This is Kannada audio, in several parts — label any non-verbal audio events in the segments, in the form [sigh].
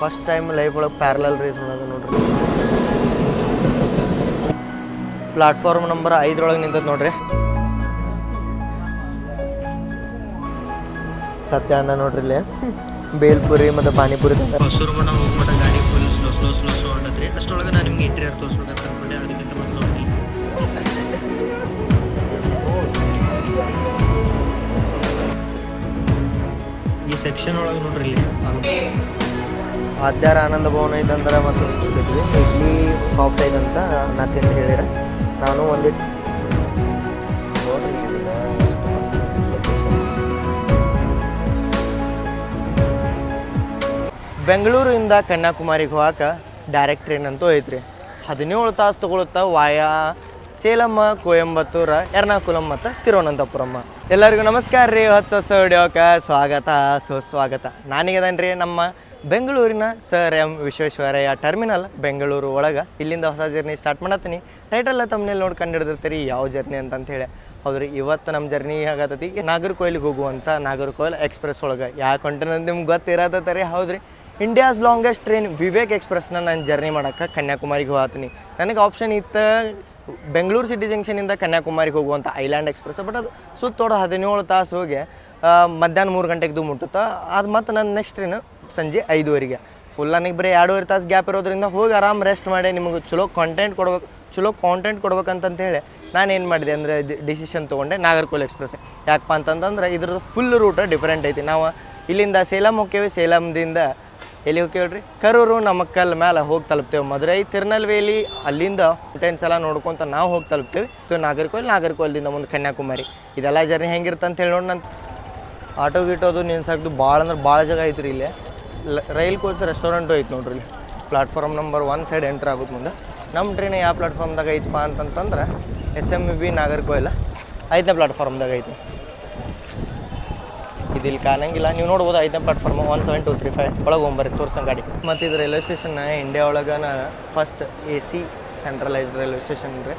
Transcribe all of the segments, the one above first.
ಫಸ್ಟ್ ಟೈಮ್ ಲೈಫ್ ಒಳಗೆ ಪ್ಯಾರಲಲ್ ರೇಸ್ ಅನ್ನೋದು ನೋಡ್ರಿ. ಪ್ಲಾಟ್ಫಾರ್ಮ್ ನಂಬರ್ ಐದರೊಳಗೆ ನಿಂತದ ನೋಡ್ರಿ. ಸತ್ಯ ಅನ್ನ ನೋಡ್ರಿ ಇಲ್ಲಿ. ಬೇಲ್ಪುರಿ ಮತ್ತು ಪಾನಿಪುರಿ ಹೊಸೂರು ಮಠ ಹೋಗ್ಮಟ ಗಾಡಿ full slow slow slow slow ಹೊಂಟತ್ರಿ ಅಷ್ಟೊಳಗೆ ನಾನು ನಿಮ್ಗೆ ಇಂಟೀರಿಯರ್ ತೋರಿಸ್ಬೇಕಂತ ಅನ್ಕೊಂಡೆ. ಅದಕ್ಕಿಂತ ಮೊದಲು ನೋಡ್ರಿ ಈ ಸೆಕ್ಷನ್ ಒಳಗೆ ನೋಡ್ರಿ ಇಲ್ಲಿ. ಆದ್ಯಾರ ಆನಂದ ಭವನ ಐತಂದ್ರೆ ಮತ್ತು ಹುಚ್ಚಿದ್ವಿ ಇಡ್ಲಿ ಸಾಫ್ಟ್ ಐತಂತ ನಾ ತಿಂದು ಹೇಳಿರ. ನಾನು ಒಂದಿಟ್ಟು. ಬೆಂಗಳೂರಿಂದ ಕನ್ಯಾಕುಮಾರಿಗೆ ಹೋಗಾಕ ಡೈರೆಕ್ಟ್ ಟ್ರೈನ್ ಅಂತೂ ಐತ್ರಿ. ಹದಿನೇಳು ತಾಸು ತಗೊಳುತ್ತಾ ವಾಯಾ, ಸೇಲಮ್ಮ, ಕೋಯಂಬತ್ತೂರ, ಎರ್ನಾಕುಲಂ ಮತ್ತು ತಿರುವನಂತಪುರಮ್ಮ. ಎಲ್ಲರಿಗೂ ನಮಸ್ಕಾರ ರೀ. ಹೊಸ ಹೊಸ ವಿಡಿಯೋಕ್ಕೆ ಸ್ವಾಗತ, ಸುಸ್ವಾಗತ. ನಾನೀಗದನ್ರಿ ನಮ್ಮ ಬೆಂಗಳೂರಿನ sir M Visvesvaraya terminal, Bengaluru ಒಳಗೆ. ಇಲ್ಲಿಂದ ಹೊಸ ಜರ್ನಿ ಸ್ಟಾರ್ಟ್ ಮಾಡತ್ತೀನಿ. ಟೈಟಲ್ ತಮ್ಮನೇಲಿ ನೋಡಿ ಕಂಡಿಡ್ದಿರ್ತೀರಿ, ಯಾವ ಜರ್ನಿ ಅಂತ ಹೇಳಿ ಹೌದ್ರಿ, ಇವತ್ತು ನಮ್ಮ ಜರ್ನಿ ಆಗತ್ತತಿ ನಾಗರ್ಕೋಯಿಲಿಗೆ ಹೋಗುವಂಥ ನಾಗರಕೋಯಿಲ್ ಎಕ್ಸ್ಪ್ರೆಸ್ ಒಳಗೆ. ಯಾಕೆ ಹೊಂಟೇನಂತ ನಿಮ್ಗೆ ಗೊತ್ತಿರತ್ತರಿ, ಹೌದ್ರಿ. ಇಂಡಿಯಾಸ್ ಲಾಂಗೆಸ್ಟ್ ಟ್ರೈನ್ ವಿವೇಕ್ ಎಕ್ಸ್ಪ್ರೆಸ್ನ ನಾನು ಜರ್ನಿ ಮಾಡೋಕ್ಕೆ ಕನ್ಯಾಕುಮಾರಿಗೆ ಹೋಗ್ತೀನಿ. ನನಗೆ ಆಪ್ಷನ್ ಇತ್ತು ಬೆಂಗಳೂರು ಸಿಟಿ ಜಂಕ್ಷನಿಂದ ಕನ್ಯಾಕುಮಾರಿಗೆ ಹೋಗುವಂಥ ಐಲ್ಯಾಂಡ್ ಎಕ್ಸ್ಪ್ರೆಸ್ ಬಟ್ ಅದು ಸುತ್ತೋಡ ಹದಿನೇಳು ತಾಸು ಹೋಗಿ ಮಧ್ಯಾಹ್ನ ಮೂರು ಗಂಟೆಗೆ ಮುಟ್ಟುತ್ತಾ. ಅದು ಮತ್ತು ನನ್ನ ನೆಕ್ಸ್ಟ್ ಟ್ರೈನ್ ಸಂಜೆ ಐದುವರೆಗೆ. ಫುಲ್ ನನಗೆ ಬರೀ ಎರಡೂವರೆ ತಾಸು ಗ್ಯಾಪ್ ಇರೋದ್ರಿಂದ ಹೋಗಿ ಆರಾಮ್ ರೆಸ್ಟ್ ಮಾಡಿ ನಿಮಗೆ ಚಲೋ ಕಾಂಟೆಂಟ್ ಕೊಡ್ಬೇಕು, ಚಲೋ ಕಾಂಟೆಂಟ್ ಕೊಡ್ಬೇಕಂತಂತ ಹೇಳಿ ನಾನು ಏನು ಮಾಡಿದೆ ಅಂದರೆ ಡಿಸಿಷನ್ ತೊಗೊಂಡೆ ನಾಗರ್ಕೋಲ್ ಎಕ್ಸ್ಪ್ರೆಸ್ ಯಾಕಪ್ಪ ಅಂತಂತಂದ್ರೆ ಇದ್ರದ್ದು ಫುಲ್ ರೂಟ್ ಡಿಫ್ರೆಂಟ್ ಐತಿ. ನಾವು ಇಲ್ಲಿಂದ ಸೇಲಂ ಹೋಗ್ತೇವೆ ಸೇಲಂದಿಂದ ಎಲ್ಲಿ ಹೋಗ್ತೇವ್ರಿ ಕರೂರು, ನಮಕ್ಕಲ್ ಮೇಲೆ ಹೋಗಿ ತಲುಪ್ತೇವೆ. ಮದುರೈ, ತಿರುನಲ್ವೇಲಿ ಅಲ್ಲಿಂದ ಟೆನ್ಸ್ ಎಲ್ಲ ನೋಡ್ಕೊಂತ ನಾವು ಹೋಗಿ ತಲುಪ್ತೇವೆ. ಇದು ನಾಗರ್ಕೋಲ್, ನಾಗರ್ಕೋಲ್ದಿಂದ ಮುಂದೆ ಕನ್ಯಾಕುಮಾರಿ. ಇದೆಲ್ಲ ಜರ್ನಿ ಹೆಂಗಿರುತ್ತೆ ಅಂತ ಹೇಳಿ ನೋಡಿ ನಂತ ಆಟೋ ಗಿಟೋದು ನಿನ್ಸಾಕ್ದು ಭಾಳ ಅಂದ್ರೆ ಭಾಳ ಜಾಗ ಐತ್ರಿ ಇಲ್ಲಿ. ರೈಲ್ ಕೋಚ್ ರೆಸ್ಟೋರೆಂಟು ಐತೆ ನೋಡ್ರಿ platform number one side enter ಆಗುತ್ತೆ ಮುಂದೆ. ನಮ್ಮ ಟ್ರೈನ್ ಯಾವ ಪ್ಲಾಟ್ಫಾರ್ಮ್ದಾಗ ಐತಪ್ಪ ಅಂತಂತಂದ್ರೆ ಎಸ್ ಎಂ ಬಿ ನಾಗರ್ಕೋಯಿಲ್ ಐದನೇ ಪ್ಲಾಟ್ಫಾರ್ಮ್ದಾಗ ಐತಿ. ಇದು ಇಲ್ಲಿ ಕಾಣಂಗಿಲ್ಲ. ನೀವು ನೋಡ್ಬೋದು ಐದನೇ platform one seven two three five ಒಳಗೆ ಹೋಗ್ಬರ್ರಿ ತೋರ್ಸೋ ಗಾಡಿ. ಮತ್ತು ಇದು railway station India ಒಳಗನ first A C centralised railway station ರೀ.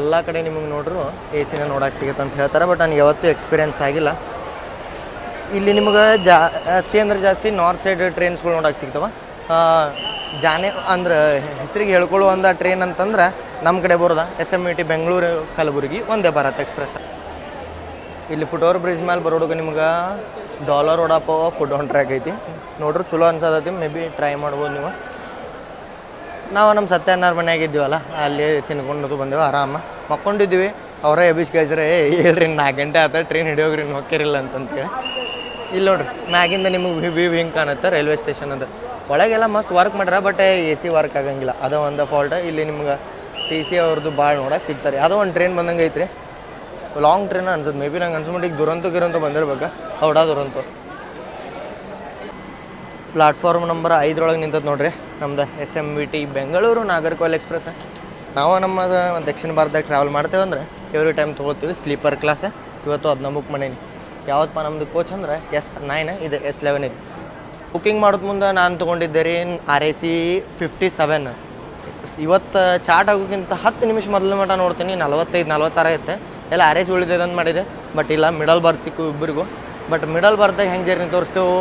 ಎಲ್ಲ ಕಡೆ ನಿಮಗೆ ನೋಡ್ರು ಎ ಸಿನ ನೋಡಕ್ಕೆ ಸಿಗುತ್ತೆ ಅಂತ ಹೇಳ್ತಾರೆ ಬಟ್ ನನಗೆ ಯಾವತ್ತೂ ಎಕ್ಸ್ಪೀರಿಯನ್ಸ್ ಆಗಿಲ್ಲ. ಇಲ್ಲಿ ನಿಮಗೆ ಜಾಸ್ತಿ ಅಂದ್ರೆ ಜಾಸ್ತಿ ನಾರ್ತ್ ಸೈಡ್ ಟ್ರೈನ್ಸ್ಗಳು ನೋಡಕ್ಕೆ ಸಿಗ್ತವೆ. ಜಾನೆ ಅಂದ್ರೆ ಹೆಸರಿಗೆ ಹೇಳ್ಕೊಳ್ಳುವಂಥ ಟ್ರೈನ್ ಅಂತಂದ್ರೆ ನಮ್ಮ ಕಡೆ ಬರೋದ S M E T Bengaluru Kalaburagi, ಒಂದೇ ಭಾರತ್ ಎಕ್ಸ್ಪ್ರೆಸ್ ಇಲ್ಲಿ ಫುಟೋರ್ ಬ್ರಿಡ್ಜ್ ಮೇಲೆ ಬರೋಡಗ ನಿಮ್ಗೆ dollar vada pav food on track ಐತಿ. ನೋಡ್ರಿ ಚಲೋ ಅನ್ಸತೈತಿ ಮೇ ಬಿ ಟ್ರೈ ಮಾಡ್ಬೋದು ನೀವು. ನಾವು ನಮ್ಮ ಸತ್ಯನಾರ ಮನೆಯಾಗ ಇದ್ದೀವಲ್ಲ, ಅಲ್ಲಿ ತಿನ್ಕೊಂಡು ಬಂದೇವೆ ಆರಾಮ. ಮಕ್ಕೊಂಡಿದ್ದೀವಿ, ಅವರೇ ಎಬಿಸ್ ಕಳ್ಸ್ರೆ ಏ ಹೇಳ್ರಿ ನಾಲ್ಕು ಗಂಟೆ ಆತ ಟ್ರೈನ್ ಹಿಡಿಯೋಗ್ರಿ ಹೋಗ್ಕಿರಿಲ್ಲ ಅಂತಂತೇಳಿ ಇಲ್ಲಿ ನೋಡ್ರಿ, ಮ್ಯಾಗಿಂದ ನಿಮಗೆ ವ್ಯೂ ಹಿಂಗೆ ಕಾಣುತ್ತೆ ರೈಲ್ವೆ ಸ್ಟೇಷನ್ ಅದು. ಒಳಗೆಲ್ಲ ಮಸ್ತ್ ವರ್ಕ್ ಮಾಡ್ಯಾರ ಬಟ್ ಎ ಸಿ ವರ್ಕ್ ಆಗಂಗಿಲ್ಲ. ಅದು ಒಂದು ಫಾಲ್ಟ್ ಇಲ್ಲಿ ನಿಮ್ಗೆ ಟಿ ಸಿ ಅವ್ರದ್ದು ಭಾಳ ನೋಡಕ್ಕೆ ಸಿಗ್ತಾರೆ. ಯಾವುದೋ ಒಂದು ಟ್ರೈನ್ ಬಂದಂಗೆ ಐತ್ರಿ. ಲಾಂಗ್ ಟ್ರೈನ್ ಅನ್ಸುತ್ತೆ ಮೇ ಬಿ ನಂಗೆ ಅನ್ಸ್ಮಟ್ಟಿಗೆ ದುರಂತ ಗಿರಂತ ಬಂದಿರ್ಬೇಕು. ಹೌಡಾ ದುರಂತ? ಪ್ಲಾಟ್ಫಾರ್ಮ್ ನಂಬರ್ ಐದರೊಳಗೆ ನಿಂತದ ನೋಡ್ರಿ, ನಮ್ದು S M V T Bengaluru Nagercoil express ನಾವು ನಮ್ಮ ದಕ್ಷಿಣ ಭಾರತದಾಗ ಟ್ರಾವೆಲ್ ಮಾಡ್ತೇವೆ ಅಂದ್ರೆ ಎವ್ರಿ ಟೈಮ್ ತೊಗೋತೀವಿ ಸ್ಲೀಪರ್ ಕ್ಲಾಸ್ ಇವತ್ತು ಅದನ್ನ ಬುಕ್ ಮಾಡೀನಿ. ಯಾವತ್ತಪ್ಪ ನಮ್ಮದು ಕೋಚ್ ಅಂದ್ರೆ ಎಸ್ ನೈನ್ ಇದು ಎಸ್ ಲೆವೆನ್ ಇದು. ಬುಕ್ಕಿಂಗ್ ಮಾಡೋದು ಮುಂದೆ ನಾನು ತೊಗೊಂಡಿದ್ದೆ ರೀ R A C fifty seven ಇವತ್ತು ಚಾಟ್ ಆಗೋಕ್ಕಿಂತ ಹತ್ತು ನಿಮಿಷ ಮೊದಲ ಮಟ್ಟ ನೋಡ್ತೀನಿ, ನಲವತ್ತೈದು, ನಲವತ್ತಾರ ಐತೆ. ಎಲ್ಲ ಆರ್ ಎಸ್ ಉಳಿದಿದೆ ಅಂತ ಮಾಡಿದೆ. ಬಟ್ ಇಲ್ಲ ಮಿಡಲ್ ಬರ್ತ್ ಸಿಕ್ಕು ಇಬ್ಬರಿಗೂ ಬಟ್ ಮಿಡಲ್ ಬರ್ದಾಗ ಹೆಂಗೆ ಜರ್ನಿ ತೋರಿಸ್ತೇವೆ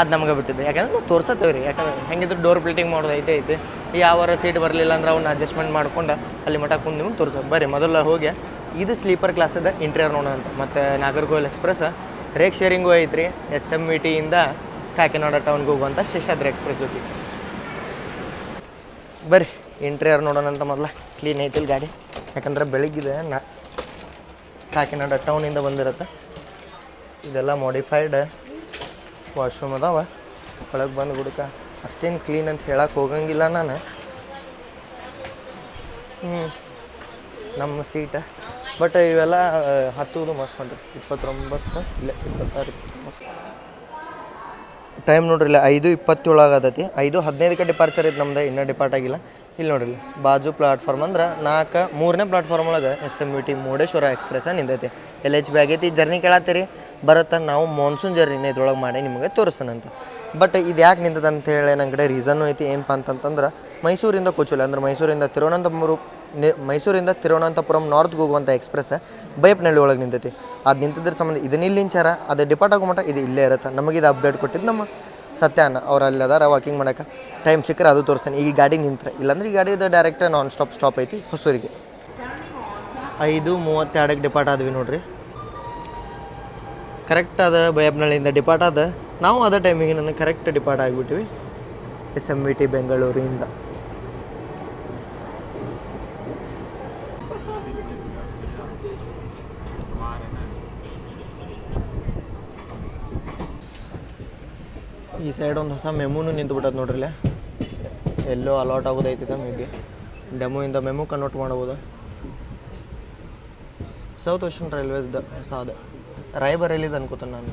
ಅದು ನಮ್ಗೆ ಬಿಟ್ಟಿದೆ. ಯಾಕಂದ್ರೆ ನಾವು ತೋರ್ಸತ್ತೇವೆ ರೀ. ಯಾಕಂದ್ರೆ ಹೆಂಗಿದ್ರು ಡೋರ್ ಪ್ಲೇಟಿಂಗ್ ಮಾಡೋದು ಐತೆ ಐತೆ. ಯಾವ ಸೀಟ್ ಬರಲಿಲ್ಲ ಅಂದ್ರೆ ಅವನ್ನ ಅಡ್ಜಸ್ಟ್ಮೆಂಟ್ ಮಾಡ್ಕೊಂಡು ಅಲ್ಲಿ ಮಟ್ಟ ಕುಂದು ನಿಮ್ಗೆ ತೋರಿಸೋದು. ಬರ್ರಿ, ಮೊದಲು ಹೋಗಿ. ಇದು ಸ್ಲೀಪರ್ ಕ್ಲಾಸ್ ಅದ ಇಂಟೀರಿಯರ್ ನೋಡೋಣ ಅಂತ. ಮತ್ತು ನಾಗರ್ಗೋಲ್ ಎಕ್ಸ್ಪ್ರೆಸ್, ರೇಕ್ ಶೇರಿಂಗು ಐತ್ರಿ, ಎಸ್ ಎಂ ವಿ ಟಿಯಿಂದ ಕಾಕಿನಾಡ ಟೌನ್ಗೆ ಹೋಗುವಂಥ ಶೇಷಾದ್ರಿ ಎಕ್ಸ್ಪ್ರೆಸ್ ಜೊತೆ. ಬರ್ರಿ ಇಂಟೀರಿಯರ್ ನೋಡೋಣ ಅಂತ ಮೊದಲ. ಕ್ಲೀನ್ ಐತಿಲ್ಲ ಗಾಡಿ. ಯಾಕಂದ್ರೆ ಬೆಳಿಗ್ಗೆ ನಾ ಕಾಕಿನಾಡ ಟೌನಿಂದ ಬಂದಿರತ್ತೆ. ಇದೆಲ್ಲ ಮಾಡಿಫೈಡ್ ವಾಶ್ರೂಮ್ ಅದಾವ. ಒಳಗೆ ಬಂದು ಹುಡುಕ ಅಷ್ಟೇನು ಕ್ಲೀನ್ ಅಂತ ಹೇಳಕ್ಕೆ ಹೋಗಂಗಿಲ್ಲ ನಾನು. ಹ್ಞೂ ನಮ್ಮ ಸೀಟ ಬಟ್ ಇವೆಲ್ಲ ಆ, ಹತ್ತುವುದು ಮಸ್ತ್ ಮಾಡ್ರಿ ಇಪ್ಪತ್ತೊಂಬತ್ತು ಇಲ್ಲ ಇಪ್ಪತ್ತಾರು. ಟೈಮ್ ನೋಡ್ರಿ ಇಲ್ಲ ಐದು ಇಪ್ಪತ್ತೇಳಾಗ ಆಗತೈತಿ. ಐದು ಹದಿನೈದಕ್ಕೆ ಡಿಪಾರ್ಚರ್ ಐತೆ ನಮ್ದು ಇನ್ನೂ ಡಿಪಾರ್ಟ್ ಆಗಿಲ್ಲ. ಇಲ್ಲಿ ನೋಡ್ರಿ ಬಾಜು ಪ್ಲಾಟ್ಫಾರ್ಮ್ ಅಂದ್ರೆ ನಾಲ್ಕು ಮೂರನೇ ಪ್ಲಾಟ್ಫಾರ್ಮ್ ಒಳಗೆ S M U T Murudeshwar express ನಿಂತೈತಿ ಎಲ್ ಎಚ್ ಬಿ ಆಗೈತಿ ಜರ್ನಿ ಕೇಳತ್ತೀರಿ ಬರತ್ತ ನಾವು ಮಾನ್ಸೂನ್ ಜರ್ನಿನ ಇದ್ರೊಳಗೆ ಮಾಡಿ ನಿಮಗೆ ತೋರಿಸ್ತಾನಂತ ಬಟ್ ಇದು ಯಾಕೆ ನಿಂತದಂತ ಹೇಳಿ ನನ್ನ ಕಡೆ ರೀಸನ್ನು ಐತಿ ಏನಪ್ಪ ಅಂತಂತಂದ್ರೆ ಮೈಸೂರಿಂದ ಕೊಚುಲೆ ಅಂದ್ರೆ ಮೈಸೂರಿಂದ ತಿರುವನಂತಪುರ ನಿ ಮೈಸೂರಿಂದ ತಿರುವನಂತಪುರಂ ನಾರ್ತ್ಗೆ ಹೋಗುವಂಥ ಎಕ್ಸ್ಪ್ರೆಸ್ ಬೈಪ್ನಳ್ಳಿ ಒಳಗೆ ನಿಂತೈತಿ. ಅದು ನಿಂತಿದ್ರ ಸಂಬಂಧ ಇದನ್ನ ಇಲ್ಲಿ ನಿಂಚಾರ ಅದು ಡಿಪಾರ್ಟ್ ಆಗೋ ಮಟ್ಟ ಇದು ಇಲ್ಲೇ ಇರುತ್ತೆ. ನಮಗೆ ಇದು ಅಪ್ಡೇಟ್ ಕೊಟ್ಟಿದ್ದು ನಮ್ಮ ಸತ್ಯಾನ ಅವ್ರು ಅಲ್ಲಿ ಅದಾರ, ವಾಕಿಂಗ್ ಮಾಡೋಕೆ. ಟೈಮ್ ಸಿಕ್ಕರೆ ಅದು ತೋರಿಸ್ತಾನೆ. ಈ ಗಾಡಿ ನಿಂತರೆ. ಇಲ್ಲಾಂದ್ರೆ ಈ ಗಾಡಿದು ಡೈರೆಕ್ಟ್ ನಾನ್ ಸ್ಟಾಪ್ ಸ್ಟಾಪ್ ಐತಿ ಹೊಸೂರಿಗೆ. ಐದು ಮೂವತ್ತೆರಡಕ್ಕೆ ಡಿಪಾರ್ಟ್ ಆದ್ವಿ ನೋಡ್ರಿ. ಕರೆಕ್ಟ್ ಅದ ಬೈಪ್ನಳ್ಳಿಯಿಂದ ಡಿಪಾರ್ಟ್ ಆದ ನಾವು ಅದ ಟೈಮಿಗೆ ನನಗೆ ಕರೆಕ್ಟ್ ಡಿಪಾರ್ಟ್ ಆಗಿಬಿಟ್ವಿ ಎಸ್ ಎಂ ವಿ ಟಿ ಬೆಂಗಳೂರಿಂದ ಈ ಸೈಡ್ ಒಂದು ಹೊಸ ಮೆಮೂನು ನಿಂತು ನೋಡ್ರಿ ಇಲ್ಲೇ ಎಲ್ಲೋ ಅಲಾಟ್ ಆಗೋದೈತಿದೆ ಮೇ ಬಿ ಡೆಮೋ ಇಂದ ಮೆಮು ಕನ್ವರ್ಟ್ ಮಾಡ್ಬೋದು. ಸೌತ್ ವೆಸ್ಟರ್ನ್ ರೈಲ್ವೇಸ್ದು ಹೊಸ ಅದು ರಾಯಬರೇಲಿದೆ ಅನ್ಕೋತಾನೆ ನಾನು.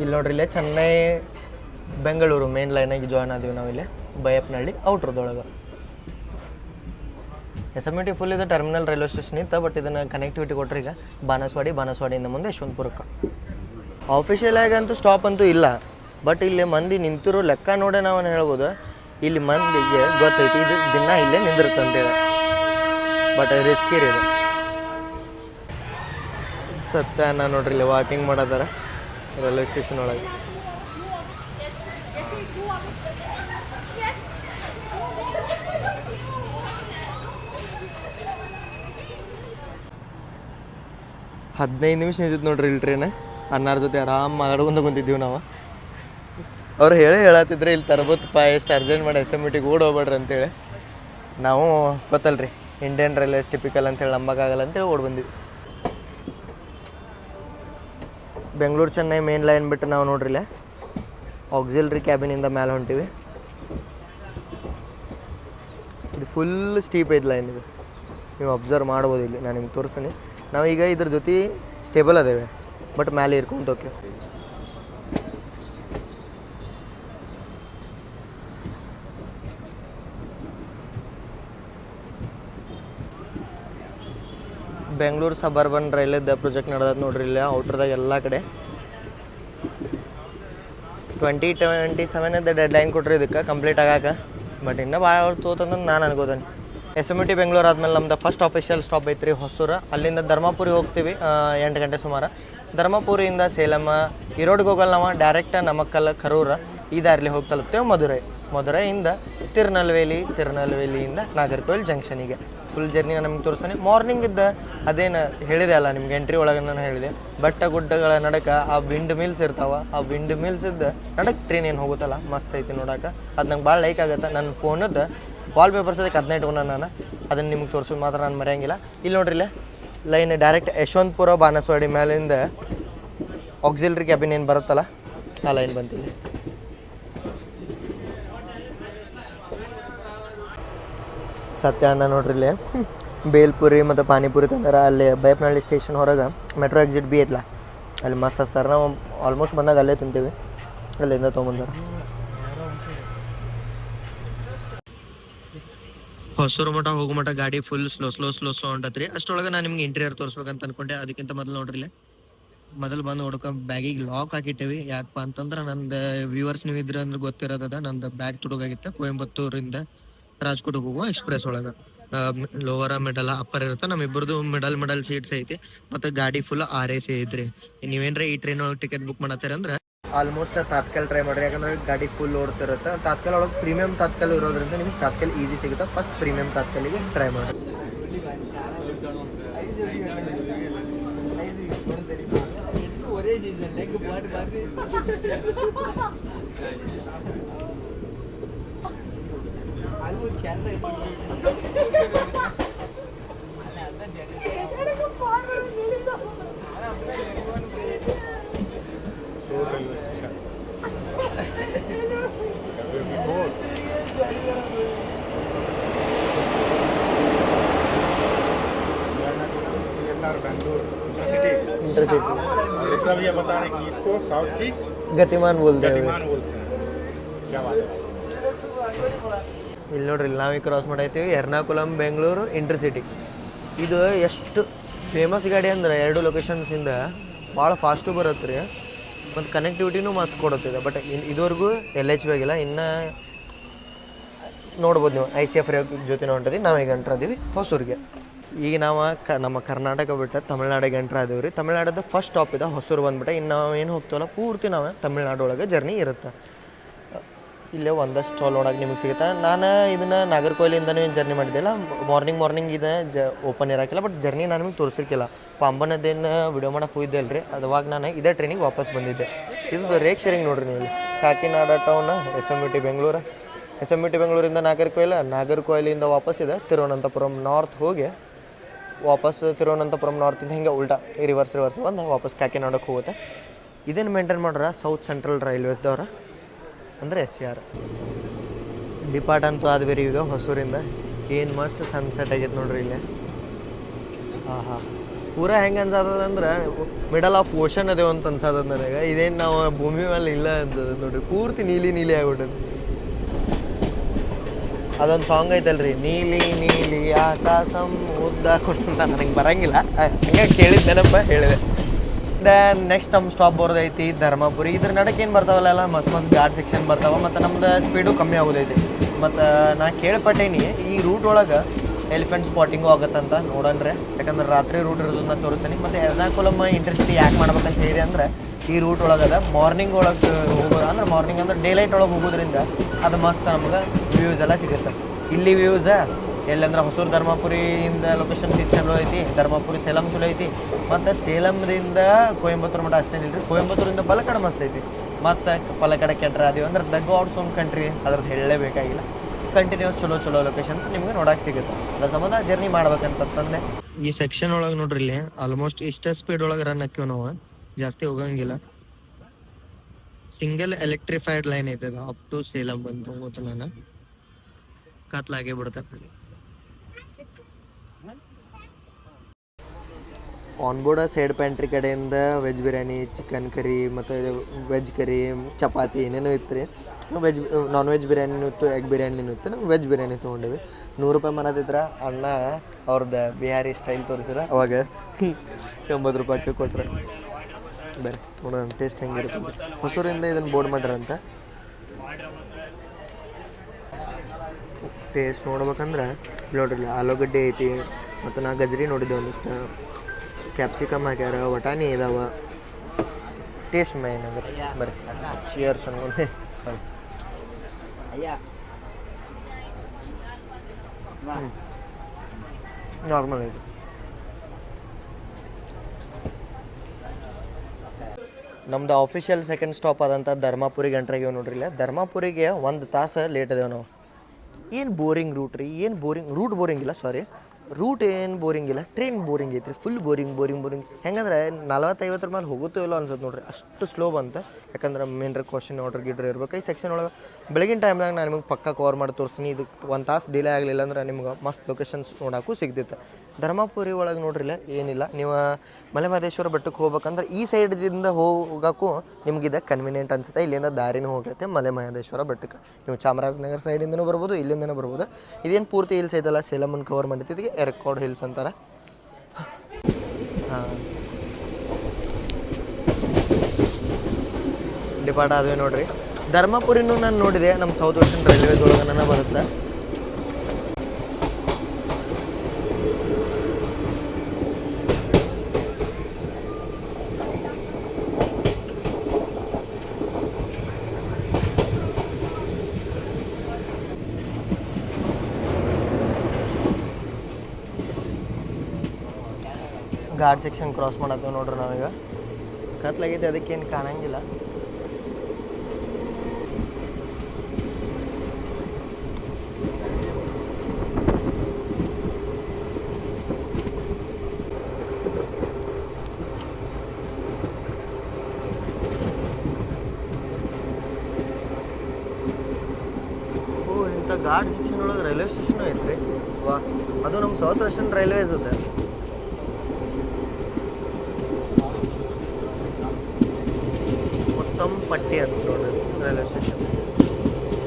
ಇಲ್ಲಿ ನೋಡ್ರಿ ಇಲ್ಲೇ ಚೆನ್ನೈ, ಬೆಂಗಳೂರು ಮೇನ್ ಲೈನಾಗಿ ಜಾಯ್ನ್ ಆದೀವಿ ನಾವು ಇಲ್ಲಿ ಬಯಪ್ನಹಳ್ಳಿ ಔಟ್ರದೊಳಗೆ ಎಸ್ ಎಂ ಟಿ ಫುಲ್ ಇದು ಟರ್ಮಿನಲ್ ರೈಲ್ವೆ ಸ್ಟೇಷನ್ ಇತ್ತು ಬಟ್ ಇದನ್ನು ಕನೆಕ್ಟಿವಿಟಿ ಕೊಟ್ರೆ ಈಗ ಬಾನಸವಾಡಿ, ಬಾನಸವಾಡಿಯಿಂದ ಮುಂದೆ ಯಶವಂತಪುರಕ್ಕೆ. ಆಫಿಷಿಯಲ್ ಆಗಂತೂ ಸ್ಟಾಪ್ ಅಂತೂ ಇಲ್ಲ ಬಟ್ ಇಲ್ಲಿ ಮಂದಿ ನಿಂತಿರೋ ಲೆಕ್ಕ ನೋಡೇ ನಾವು ಹೇಳ್ಬೋದು, ಇಲ್ಲಿ ಮಂದಿಗೆ ಗೊತ್ತೈತಿ, ಇದು ದಿನ ಇಲ್ಲೇ ನಿಂದಿರುತ್ತೆ ಅಂತೇಳಿ ಬಟ್ ರಿಸ್ಕ್ ಇರೋದು. ಸತ್ಯ ನಾನು ನೋಡ್ರಿ ಇಲ್ಲಿ ವಾಕಿಂಗ್ ಮಾಡದಾರ ರೈಲ್ವೆ ಸ್ಟೇಷನ್ ಒಳಗೆ. ಹದಿನೈದು ನಿಮಿಷ ನಿಂತಿದ್ದು ನೋಡ್ರಿ ಇಲ್ಲಿ ಟ್ರೈನ್ ಅನ್ನಾರ ಜೊತೆ ಆರಾಮ್ ಮಾತಾಡ್ಕೊಂಡು ಕುಂತಿದ್ದೀವಿ ನಾವು. ಅವ್ರು ಹೇಳೇ ಹೇಳತ್ತಿದ್ರೆ ಇಲ್ಲಿ ತರಬತ್ತಪ್ಪ ಎಷ್ಟು ಅರ್ಜೆಂಟ್ ಮಾಡಿ ಎಸ್ ಎಂ ಇಟಿಗೆ ಓಡ್ ಹೋಗ್ಬೇಡ್ರಿ ಅಂತೇಳಿ. ನಾವು ಗೊತ್ತಲ್ರಿ ಇಂಡಿಯನ್ ರೈಲ್ವೇಸ್ ಟಿಪಿಕಲ್ ಅಂತೇಳಿ ನಂಬಕ್ಕಾಗಲ್ಲ ಅಂತೇಳಿ ಓಡ್ ಬಂದಿದ್ವಿ. ಬೆಂಗಳೂರು ಚೆನ್ನೈ ಮೇನ್ ಲೈನ್ ಬಿಟ್ಟು ನಾವು ನೋಡ್ರಿಲ್ಲ ಆಕ್ಸಿಲ್ರಿ ಕ್ಯಾಬಿನಿಂದ ಮೇಲೆ ಹೊಂಟಿವಿ. ಇದು ಫುಲ್ ಸ್ಟೀಪ್ ಐದು ಲೈನ್ ಇದು. ನೀವು ಅಬ್ಸರ್ವ್ ಮಾಡ್ಬೋದು ಇಲ್ಲಿ, ನಾನು ನಿಮ್ಗೆ ತೋರಿಸ್ತೀನಿ. ನಾವು ಈಗ ಇದ್ರ ಜೊತೆ ಸ್ಟೇಬಲ್ ಅದೇವೆ ಬಟ್ ಮೇಲೆ ಇರ್ಕೊಂತ ಹೋಗ್ತೀವಿ. ಬೆಂಗಳೂರು ಸಬರ್ಬನ್ ರೈಲಿದ್ದ ಪ್ರೊಜೆಕ್ಟ್ ನಡೆದದ ನೋಡ್ರಿ ಇಲ್ಲ ಔಟ್ರದಾಗ ಎಲ್ಲ ಕಡೆ. ಟ್ವೆಂಟಿ ಟ್ವೆಂಟಿ ಸೆವೆನ್ ಅಂತ ಡೆಡ್ ಲೈನ್ ಕೊಟ್ರಿ ಇದಕ್ಕೆ ಕಂಪ್ಲೀಟ್ ಆಗಾಕ ಬಟ್ ಇನ್ನೂ ಭಾಳ ಅವ್ರು ತೋತಂದ್ರೆ ನಾನು ಅನ್ಕೋತೀನಿ. ಎಸ್ ಎಂ ಟಿ ಬೆಂಗಳೂರು ಆದಮೇಲೆ ನಮ್ದು ಫಸ್ಟ್ ಅಫಿಷಿಯಲ್ ಸ್ಟಾಪ್ ಐತ್ರಿ ಹೊಸೂರು. ಅಲ್ಲಿಂದ ಧರ್ಮಪುರಿ ಹೋಗ್ತೀವಿ ಎಂಟು ಗಂಟೆ ಸುಮಾರು. ಧರ್ಮಪುರಿಯಿಂದ ಸೇಲಮ್ಮ, ಈ ರೋಡ್ಗೆ ಹೋಗಲ್ಲ ನಾವು ಡೈರೆಕ್ಟ್ ನಮಕ್ಕಲ್ಲ ಕರೂರ. ಈ ದಾರಿಲಿ ಹೋಗಿ ತಲುಪ್ತೇವೆ ಮಧುರೈ. ಮಧುರೈಯಿಂದ ತಿರುನಲ್ವೇಲಿ, ತಿರುನಲ್ವೇಲಿಯಿಂದ ನಾಗರ್ಕೋಯಿಲ್ ಜಂಕ್ಷನಿಗೆ ಫುಲ್ ಜರ್ನಿ ನಮ್ಗೆ ತೋರಿಸ್ತಾನೆ. ಮಾರ್ನಿಂಗ್ ಇದ್ದ ಅದೇನು ಹೇಳಿದೆ ಅಲ್ಲ, ನಿಮ್ಗೆ ಎಂಟ್ರಿ ಒಳಗೆ ನಾನು ಹೇಳಿದೆ. ಬೆಟ್ಟ ಗುಡ್ಡಗಳ ನಡಕ, ಆ ವಿಂಡ್ ಮಿಲ್ಸ್ ಇರ್ತಾವ, ಆ ವಿಂಡ್ ಮಿಲ್ಸ್ ಇದ್ದ ನಡಕ್ ಟ್ರೈನ್ ಏನು ಹೋಗುತ್ತಲ್ಲ, ಮಸ್ತ್ ಐತಿ ನೋಡಕ್ಕೆ ಅದು ನಂಗೆ ಭಾಳ ಲೈಕ್ ಆಗುತ್ತೆ. ನನ್ನ ಫೋನದ್ದು ವಾಲ್ ಪೇಪರ್ಸ್ ಅದಕ್ಕೆ ಅದನ್ನ ಇಟ್ಕೊಂಡು ನಾನು. ಅದನ್ನು ನಿಮ್ಗೆ ತೋರಿಸೋದು ಮಾತ್ರ ನಾನು ಮರೆಯಂಗಿಲ್ಲ. ಇಲ್ಲಿ ನೋಡ್ರಿ ಇಲ್ಲೇ ಲೈನ್ ಡೈರೆಕ್ಟ್ ಯಶವಂತಪುರ, ಬಾನಸವಾಡಿ ಮೇಲಿಂದ ಆಕ್ಸಿಲ್ರಿ ಕ್ಯಾಬಿನ್ ಏನು ಬರುತ್ತಲ್ಲ, ಆ ಲೈನ್ ಬಂತಿಲ್ಲ ಸತ್ಯ ಅನ್ನ ನೋಡ್ರಿ ಇಲ್ಲಿ. ಬೇಲ್ಪುರಿ ಮತ್ತು ಪಾನಿಪುರಿ ತಂದಾರ. ಅಲ್ಲಿ ಬೈಪ್ನಹಳ್ಳಿ ಸ್ಟೇಷನ್ ಹೊರಗೆ ಮೆಟ್ರೋ ಎಕ್ಸಿಟ್ ಬಿ ಐತ್ಲ. ಅಲ್ಲಿ ಮಸ್ತ್ ಹಸ್ತಾರ ನಾವು ಆಲ್ಮೋಸ್ಟ್ ಬಂದಾಗ ಅಲ್ಲೇ ತಿಂತೀವಿ. ಅಲ್ಲಿಂದ ತೊಗೊಂಬಂದಾರ. ಹೊಸೂರು ಮಠ, ಹೋಗು ಮಠ ಗಾಡಿ full slow slow slow slow ಹೊಂಟತ್ರಿ. ಅಷ್ಟೊಳಗೆ ನಾನು ನಿಮ್ಗೆ ಇಂಟೀರಿಯರ್ ತೋರಿಸ್ಬೇಕಂತ ಅನ್ಕೊಂಡೆ. ಅದಕ್ಕಿಂತ ಮೊದಲು ನೋಡ್ರಿ ಇಲ್ಲಿ. ಮೊದಲು ಬಂದು ಹುಡುಕ ಬ್ಯಾಗಿಗೆ ಲಾಕ್ ಹಾಕಿಟ್ಟಿವಿ. ಯಾಕಪ್ಪ ಅಂತಂದ್ರೆ ನಂದು ವ್ಯೂವರ್ಸ್ ನೀವು ಇದ್ರೆ ಅಂದ್ರೆ ಗೊತ್ತಿರೋದದ ನಂದು ಬ್ಯಾಗ್ ತುಡುಗಾಗಿತ್ತು. ಕೊಯಂಬತ್ತೂರಿಂದ ರಾಜ್ಕೋಟ್ಗೆ ಹೋಗುವ ಎಕ್ಸ್ಪ್ರೆಸ್ ಒಳಗೆ. ಲೋವರ ಮಿಡಲ್ ಅಪ್ಪರ್ ಇರುತ್ತೆ. ನಮ್ಮಿಬ್ಬರದು ಮಿಡಲ್ ಮಿಡಲ್ ಸೀಟ್ಸ್ ಐತಿ. ಮತ್ತು ಗಾಡಿ ಫುಲ್ ಆರ್ ಎ ಸಿ ಐತ್ರಿ. ನೀವೇನ್ರ ಈ ಟ್ರೈನ್ ಒಳಗೆ ಟಿಕೆಟ್ ಬುಕ್ ಮಾಡತ್ತೀರ ಅಂದ್ರೆ? ಆಲ್ಮೋಸ್ಟ್ ತಾತ್ಕಾಲ್ ಟ್ರೈ ಮಾಡ್ರಿ. ಯಾಕಂದ್ರೆ ಗಾಡಿ ಫುಲ್ ಓಡ್ತಿರುತ್ತೆ. ತಾತ್ಕಾಲ್ ಒಳಗೆ ಪ್ರೀಮಿಯಂ ತಾತ್ಕಾಲ್ ಇರೋದ್ರಿಂದ ನಿಮ್ಗೆ ತಾತ್ಕಾಲ್ ಈಸಿ ಸಿಗುತ್ತೆ. ಫಸ್ಟ್ ಪ್ರೀಮಿಯಂ ತಾತ್ಕಾಲಿಗೆ ಟ್ರೈ ಮಾಡಿ [laughs] [laughs] [laughs] इंटरसिटी। भैया बता रहे कि इसको साउथ की गतिमान बोलते हैं। गतिमान बोलते हैं। क्या बात है? ಇಲ್ಲಿ ನೋಡ್ರಿ, ಇಲ್ಲಿ ನಾವೀಗ ಕ್ರಾಸ್ ಮಾಡೈತೀವಿ ಎರ್ನಾಕುಲಂ, ಬೆಂಗಳೂರು ಇಂಟರ್ಸಿಟಿ ಇದು ಎಷ್ಟು ಫೇಮಸ್ ಗಾಡಿ ಅಂದ್ರೆ ಎರಡು ಲೊಕೇಶನ್ಸಿಂದ ಭಾಳ ಫಾಸ್ಟು ಬರುತ್ತೆ ರೀ. ಮತ್ತು ಕನೆಕ್ಟಿವಿಟಿನೂ ಮಸ್ತ್ ಕೊಡುತ್ತಿದೆ. ಬಟ್ ಇದುವರೆಗೂ ಎಲ್ ಎಚ್ ಆಗಿಲ್ಲ. ಇನ್ನು ನೋಡ್ಬೋದು ನೀವು. ಐ ಸಿ ಎಫ್ ಜೊತೆ ಹೊಂಟದಿ ನಾವು ಈಗ ಎಂಟ್ರದೀವಿ ಹೊಸೂರಿಗೆ. ಈಗ ನಾವು ಕ ನಮ್ಮ ಕರ್ನಾಟಕ ಬಿಟ್ಟು ತಮಿಳ್ನಾಡಿಗೆ ಎಂಟ್ರ್ ಆದೀವಿ ರೀ. ತಮಿಳ್ನಾಡದ ಫಸ್ಟ್ ಸ್ಟಾಪ್ ಇದೆ ಹೊಸೂರು ಬಂದ್ಬಿಟ್ಟು ಇನ್ನು ನಾವು ಏನು ಹೋಗ್ತೀವಲ್ಲ, ಪೂರ್ತಿ ನಾವು ತಮಿಳ್ನಾಡು ಒಳಗೆ ಜರ್ನಿ ಇರುತ್ತೆ. ಇಲ್ಲೇ ಒಂದಷ್ಟು ಸ್ಟಾಲ್ ನೋಡೋಕೆ ನಿಮಗೆ ಸಿಗುತ್ತೆ. ನಾನು ಇದನ್ನು ನಾಗರ್ಕೋಯಿಲಿಂದನೂ ಏನು ಜರ್ನಿ ಮಾಡಿದ್ದಿಲ್ಲ ಮಾರ್ನಿಂಗ್ ಮಾರ್ನಿಂಗ್ ಇದೆ ಜ ಓಪನ್ ಇರೋಕ್ಕಿಲ್ಲ ಬಟ್ ಜರ್ನಿ ನಾನು ನಿಮಗೆ ತೋರಿಸಿರ್ಕಿಲ್ಲ. ಪಾಂಬನದೇನು ವಿಡಿಯೋ ಮಾಡೋಕೆ ಹೋಗಿದ್ದೆ ಅಲ್ರಿ. ಅದವಾಗ ನಾನು ಇದೇ ಟ್ರೈನಿಗೆ ವಾಪಸ್ ಬಂದಿದ್ದೆ. ಇದು ರೇಕ್ ಶೇರಿಂಗ್ ನೋಡ್ರಿ ನೀವು Kakinada town S M T Bengaluru S M T ಬೆಂಗಳೂರಿಂದ ನಾಗರ್ಕೋಯಿಲ, ನಾಗರ್ಕೋಯಿಲಿಂದ ವಾಪಸ್ ಇದೆ. ತಿರುವನಂತಪುರಂ ನಾರ್ತ್ ಹೋಗಿ ವಾಪಸ್ ತಿರುವನಂತಪುರಂ ನಾರ್ತಿಂದ ಹಿಂಗೆ ಉಲ್ಟಾ ರಿವರ್ಸ್ ರಿವರ್ಸ್ ಬಂದು ವಾಪಸ್ ಕಾಕಿನಾಡಕ್ಕೆ ಹೋಗುತ್ತೆ. ಇದನ್ನು ಮೇಂಟೈನ್ ಮಾಡ್ರ ಸೌತ್ ಸೆಂಟ್ರಲ್ ರೈಲ್ವೇಸ್ದವ್ರ ಅಂದರೆ ಎಸ್ ಸಿ ಆರ್. ಡಿಪಾರ್ಟ್ ಅಂತೂ ಆದ್ಬೇರಿ ಈಗ ಹೊಸೂರಿಂದ. ಏನು ಮಸ್ಟ್ ಸನ್ಸೆಟ್ ಆಗೈತೆ ನೋಡ್ರಿ ಇಲ್ಲಿ. ಹಾಂ ಹಾಂ ಪೂರ ಹೆಂಗೆ ಅನ್ಸತ್ತದ ಅಂದ್ರೆ ಮಿಡಲ್ ಆಫ್ ಓಷನ್ ಅದೇವು ಅಂತ ಅನ್ಸತ್ತದ ನನಗೆ. ಇದೇನು ನಾವು ಭೂಮಿ ಮೇಲೆ ಇಲ್ಲ ಅನ್ಸದ ನೋಡ್ರಿ. ಪೂರ್ತಿ ನೀಲಿ ನೀಲಿ ಆಗ್ಬಿಟ್ಟದ. ಅದೊಂದು ಸಾಂಗ್ ಐತಲ್ರಿ. ನೀಲಿ ನೀಲಿ ಆಕಾಶಂ ಉದ್ದ ಕೊಟ್ಟಂತ ನನಗೆ ಬರಂಗಿಲ್ಲ. ಹಂಗೆ ಕೇಳಿದ್ದೆ ನಮ್ಮ ಹೇಳಿದೆ. ದೆನ್ ನೆಕ್ಸ್ಟ್ ನಮ್ಮ ಸ್ಟಾಪ್ ಬರೋದೈತಿ ಧರ್ಮಪುರಿ. ಇದ್ರ ನಡಕ್ಕೆ ಏನು ಬರ್ತಾವಲ್ಲ ಮಸ್ತ್ ಮಸ್ತ್ ಗಾರ್ಡ್ ಸೆಕ್ಷನ್ ಬರ್ತಾವ, ಮತ್ತು ನಮ್ದು ಸ್ಪೀಡು ಕಮ್ಮಿ ಆಗೋದೈತಿ. ಮತ್ತು ನಾ ಕೇಳ್ಪಟ್ಟೇನಿ, ಈ ರೂಟ್ ಒಳಗೆ ಎಲಿಫೆಂಟ್ ಸ್ಪಾಟಿಂಗು ಆಗತ್ತಂತ ನೋಡನ್ರೆ ಯಾಕಂದ್ರೆ ರಾತ್ರಿ ರೂಟ್ ಇರೋದನ್ನ ತೋರಿಸ್ತೀನಿ. ಮತ್ತು ಎರ್ನಾಕುಲಮ್ಮ ಇಂಟರ್ಸಿಟಿ ಯಾಕೆ ಮಾಡ್ಬೇಕಂತ ಹೇಳಿದೆ ಅಂದ್ರೆ, ಈ ರೂಟ್ ಒಳಗದ ಮಾರ್ನಿಂಗ್ ಒಳಗೆ ಹೋಗೋದು, ಅಂದ್ರೆ ಮಾರ್ನಿಂಗ್ ಅಂದ್ರೆ ಡೇ ಲೈಟ್ ಒಳಗೆ ಹೋಗೋದ್ರಿಂದ ಅದು ಮಸ್ತ್ ನಮ್ಗೆ ವ್ಯೂಸ್ ಎಲ್ಲ ಸಿಗುತ್ತೆ. ಇಲ್ಲಿ ವ್ಯೂಸ ಎಲ್ಲಂದ್ರೆ ಹೊಸೂರು ಧರ್ಮಪುರಿಯಿಂದ ಲೊಕೇಶನ್ ಸೀಟ್ ಚಲೋ ಐತಿ, ಧರ್ಮಪುರಿ ಸೇಲಂ ಚಲೋ ಐತಿ. ಮತ್ತು ಸೇಲಂದಿಂದ ಕೊಯಂಬತ್ತೂರು ಮಟ್ಟ ಅಷ್ಟೇ ಇಲ್ರಿ, ಕೊಯಂಬತ್ತೂರಿಂದ ಬಲಕಡ ಮಸ್ತ್ ಐತಿ. ಮತ್ತು ಪಲಕಡೆ ಕೆಟ್ರ ಅದೀವಿ ಅಂದ್ರೆ ದ ಗಾಡ್ಸ್ ಓನ್ ಕಂಟ್ರಿ ಅದ್ರದ್ದು ಹೇಳಲೇಬೇಕಾಗಿಲ್ಲ ಕಂಟಿನ್ಯೂಸ್ ಚಲೋ ಚಲೋ ಲೊಕೇಶನ್ಸ್ ನಿಮಗೆ ನೋಡಕ್ಕೆ ಸಿಗುತ್ತೆ. ಅದ್ರ ಸಂಬಂಧ ಜರ್ನಿ ಮಾಡ್ಬೇಕಂತಂದೆ. ಈ ಸೆಕ್ಷನ್ ಒಳಗೆ ನೋಡ್ರಿ ಇಲ್ಲಿ ಆಲ್ಮೋಸ್ಟ್ ಇಷ್ಟ ಸ್ಪೀಡ್ ಒಳಗೆ ರನ್ ಹಾಕಿವ್ ನಾವು. ಜಾಸ್ತಿ ಹೋಗಂಗಿಲ್ಲ. ಸಿಂಗಲ್ ಎಲೆಕ್ಟ್ರಿಫೈಡ್ ಲೈನ್ ಐತೆ ಅಪ್ ಟು ಸೇಲಂ ಬಂದು ಗೊತ್ತು ನಾನು ಕತ್ಲಾಗೆ ಬಿಡುತ್ತೆ. ಆನ್ ಬೋರ್ಡ್ ಸೈಡ್ ಪ್ಯಾಂಟ್ರಿ ಕಡೆಯಿಂದ ವೆಜ್ ಬಿರಿಯಾನಿ ಚಿಕನ್ ಕರಿ ಮತ್ತು ವೆಜ್ ಕರಿ ಚಪಾತಿ ಏನೇನೋ ಇತ್ತು ರೀ. ವೆಜ್ ನಾನ್ ವೆಜ್ ಬಿರಿಯಾನಿನೂ ಇತ್ತು ಎಗ್ ಬಿರಿಯಾನಿನೂ ಇತ್ತು ನಾವು ವೆಜ್ ಬಿರಿಯಾನಿ ತೊಗೊಂಡಿವಿ. ನೂರು ರೂಪಾಯಿ ಮನದಿದ್ರ ಅಣ್ಣ ಅವ್ರದ್ದು ಬಿಹಾರಿ ಸ್ಟೈಲ್ ತೋರಿಸಿರ ಅವಾಗ? [laughs] ಎಂಬತ್ತು ರೂಪಾಯಿ ಕೊಟ್ರೆ. ಬೇರೆ ನೋಡೋಣ ಟೇಸ್ಟ್ ಹೆಂಗಿರುತ್ತೆ. ಹೊಸೂರಿಂದ ಇದನ್ನು ಬೋರ್ಡ್ ಮಾಡ್ರಂತ ಟೇಸ್ಟ್ ನೋಡ್ಬೇಕಂದ್ರೆ ನೋಡ್ರಿ ಆಲೂಗಡ್ಡೆ ಐತಿ ಮತ್ತು ನಾ ಗಜ್ರಿ ನೋಡಿದ್ದೆ ಒಂದಿಷ್ಟು. ಕ್ಯಾಪ್ಸಿಕಮ್ ಹಾಕ್ಯಾರ ವಟಾಣಿ ಇದಾವ. ಟೇಸ್ಟ್ ಮೇನ್ ಅಂದ್ರೆ. ಬರ್ರಿ. ಚಿಯರ್ಸ್ ಅನ್ಕೊಂಡೆ ಸಾರಿ. ನಾರ್ಮಲ್ ಇದು. ನಮ್ದು ಆಫಿಷಿಯಲ್ ಸೆಕೆಂಡ್ ಸ್ಟಾಪ್ ಆದಂಥ ಧರ್ಮಪುರಿಗೆ ಎಂಟ್ರಾಗ್ಯಾವ ನೋಡ್ರಿ ಇಲ್ಲ. ಧರ್ಮಾಪುರಿಗೆ ಒಂದು ತಾಸು ಲೇಟ್ ಅದೇವು ನಾವು. ಏನು ಬೋರಿಂಗ್ ರೂಟ್ ರೀ? ಏನು ಬೋರಿಂಗ್ ರೂಟ್ ಬೋರಿಂಗ್ ಇಲ್ಲ ಸಾರಿ ರೂಟ್ ಏನು ಬೋರಿಂಗ್ ಇಲ್ಲ ಟ್ರೈನ್ ಬೋರಿಂಗ್ ಐತ್ರಿ ಫುಲ್ ಬೋರಿಂಗ್ ಬೋರಿಂಗ್ ಬೋರಿಂಗ್ ಹೆಂಗಂದ್ರೆ ನಲವತ್ತೈವತ್ತರ ಮೇಲೆ ಹೋಗುತ್ತೋ ಇಲ್ಲೋ ಅನ್ಸುತ್ತೆ ನೋಡ್ರಿ, ಅಷ್ಟು ಸ್ಲೋ ಬಂತ. ಯಾಕಂದ್ರೆ ಮೇನ್ರ ಕ್ವಶನ್ ಆರ್ಡರ್ ಗಿಡ್ರ್ ಇರ್ಬೇಕು. ಈ ಸೆಕ್ಷನ್ ಒಳಗೆ ಬೆಳಗಿನ ಟೈಮ್ನಾಗ ನಾನು ನಿಮಗೆ ಪಕ್ಕ ಕವರ್ ಮಾಡಿ ತೋರಿಸ್ತೀನಿ. ಇದು ಒಂದು ತಾಸು ಡಿಲೇ ಆಗಲಿಲ್ಲ ಅಂದ್ರೆ ನಿಮ್ಗೆ ಮಸ್ತ್ ಲೊಕೇಶನ್ಸ್ ನೋಡೋಕ್ಕೂ ಸಿಗ್ತಿತ್ತು ಧರ್ಮಪುರಿ ಒಳಗೆ ನೋಡ್ರಿಲ್ಲ, ಏನಿಲ್ಲ. ನೀವು ಮಲೆಮಹದೇಶ್ವರ ಬೆಟ್ಟಕ್ಕೆ ಹೋಗ್ಬೇಕಂದ್ರೆ ಈ ಸೈಡ್ದಿಂದ ಹೋಗೋಕ್ಕೂ ನಿಮಗಿದೆ ಕನ್ವಿನಿಯೆಂಟ್ ಅನ್ಸುತ್ತೆ. ಇಲ್ಲಿಂದ ದಾರಿನೂ ಹೋಗುತ್ತೆ ಮಲೆ ಮಹದೇಶ್ವರ ಬೆಟ್ಟಕ್ಕೆ. ನೀವು ಚಾಮರಾಜನಗರ ಸೈಡಿಂದನೂ ಬರ್ಬೋದು, ಇಲ್ಲಿಂದನೂ ಬರ್ಬೋದು. ಇದೇನು ಪೂರ್ತಿ ಇಲ್ಲಿ ಐತಲ್ಲ ಸೇಲಮನ್ ಕವರ್ ಮಾಡಿದ್ದು ಇದಕ್ಕೆ ಎರ್ಕೋಡ್ ಹಿಲ್ಸ್ ಅಂತಾರೆ. ಹಾಂ. ಡಿಪಾರ್ಟ್ ಆದ್ವಿ ನೋಡ್ರಿ. ಧರ್ಮಪುರಿನೂ ನಾನು ನೋಡಿದೆ ನಮ್ಮ ಸೌತ್ ವೆಸ್ಟರ್ನ್ ರೈಲ್ವೇಸ್ ಒಳಗನ ಬರುತ್ತೆ. ಗಾರ್ಡ್ ಸೆಕ್ಷನ್ ಕ್ರಾಸ್ ಮಾಡತ್ತೇವೆ ನೋಡ್ರಿ ನಾವೀಗ ಕತ್ಲಾಗೈತೆ, ಅದಕ್ಕೇನು ಕಾಣಂಗಿಲ್ಲ. ಓ, ಇಂಥ ಸೆಕ್ಷನ್ ಒಳಗೆ ರೈಲ್ವೆ ಸ್ಟೇಷನ್ ಐತ್ರಿ. ವಾ, ಅದು ನಮ್ಮ ಸೌತ್ ವೆಸ್ಟರ್ನ್ ರೈಲ್ವೇಸ್ ಇದೆ ಪಟ್ಟಿ ಅಂತ ರೈಲ್ವೆ ಸ್ಟೇಷನ್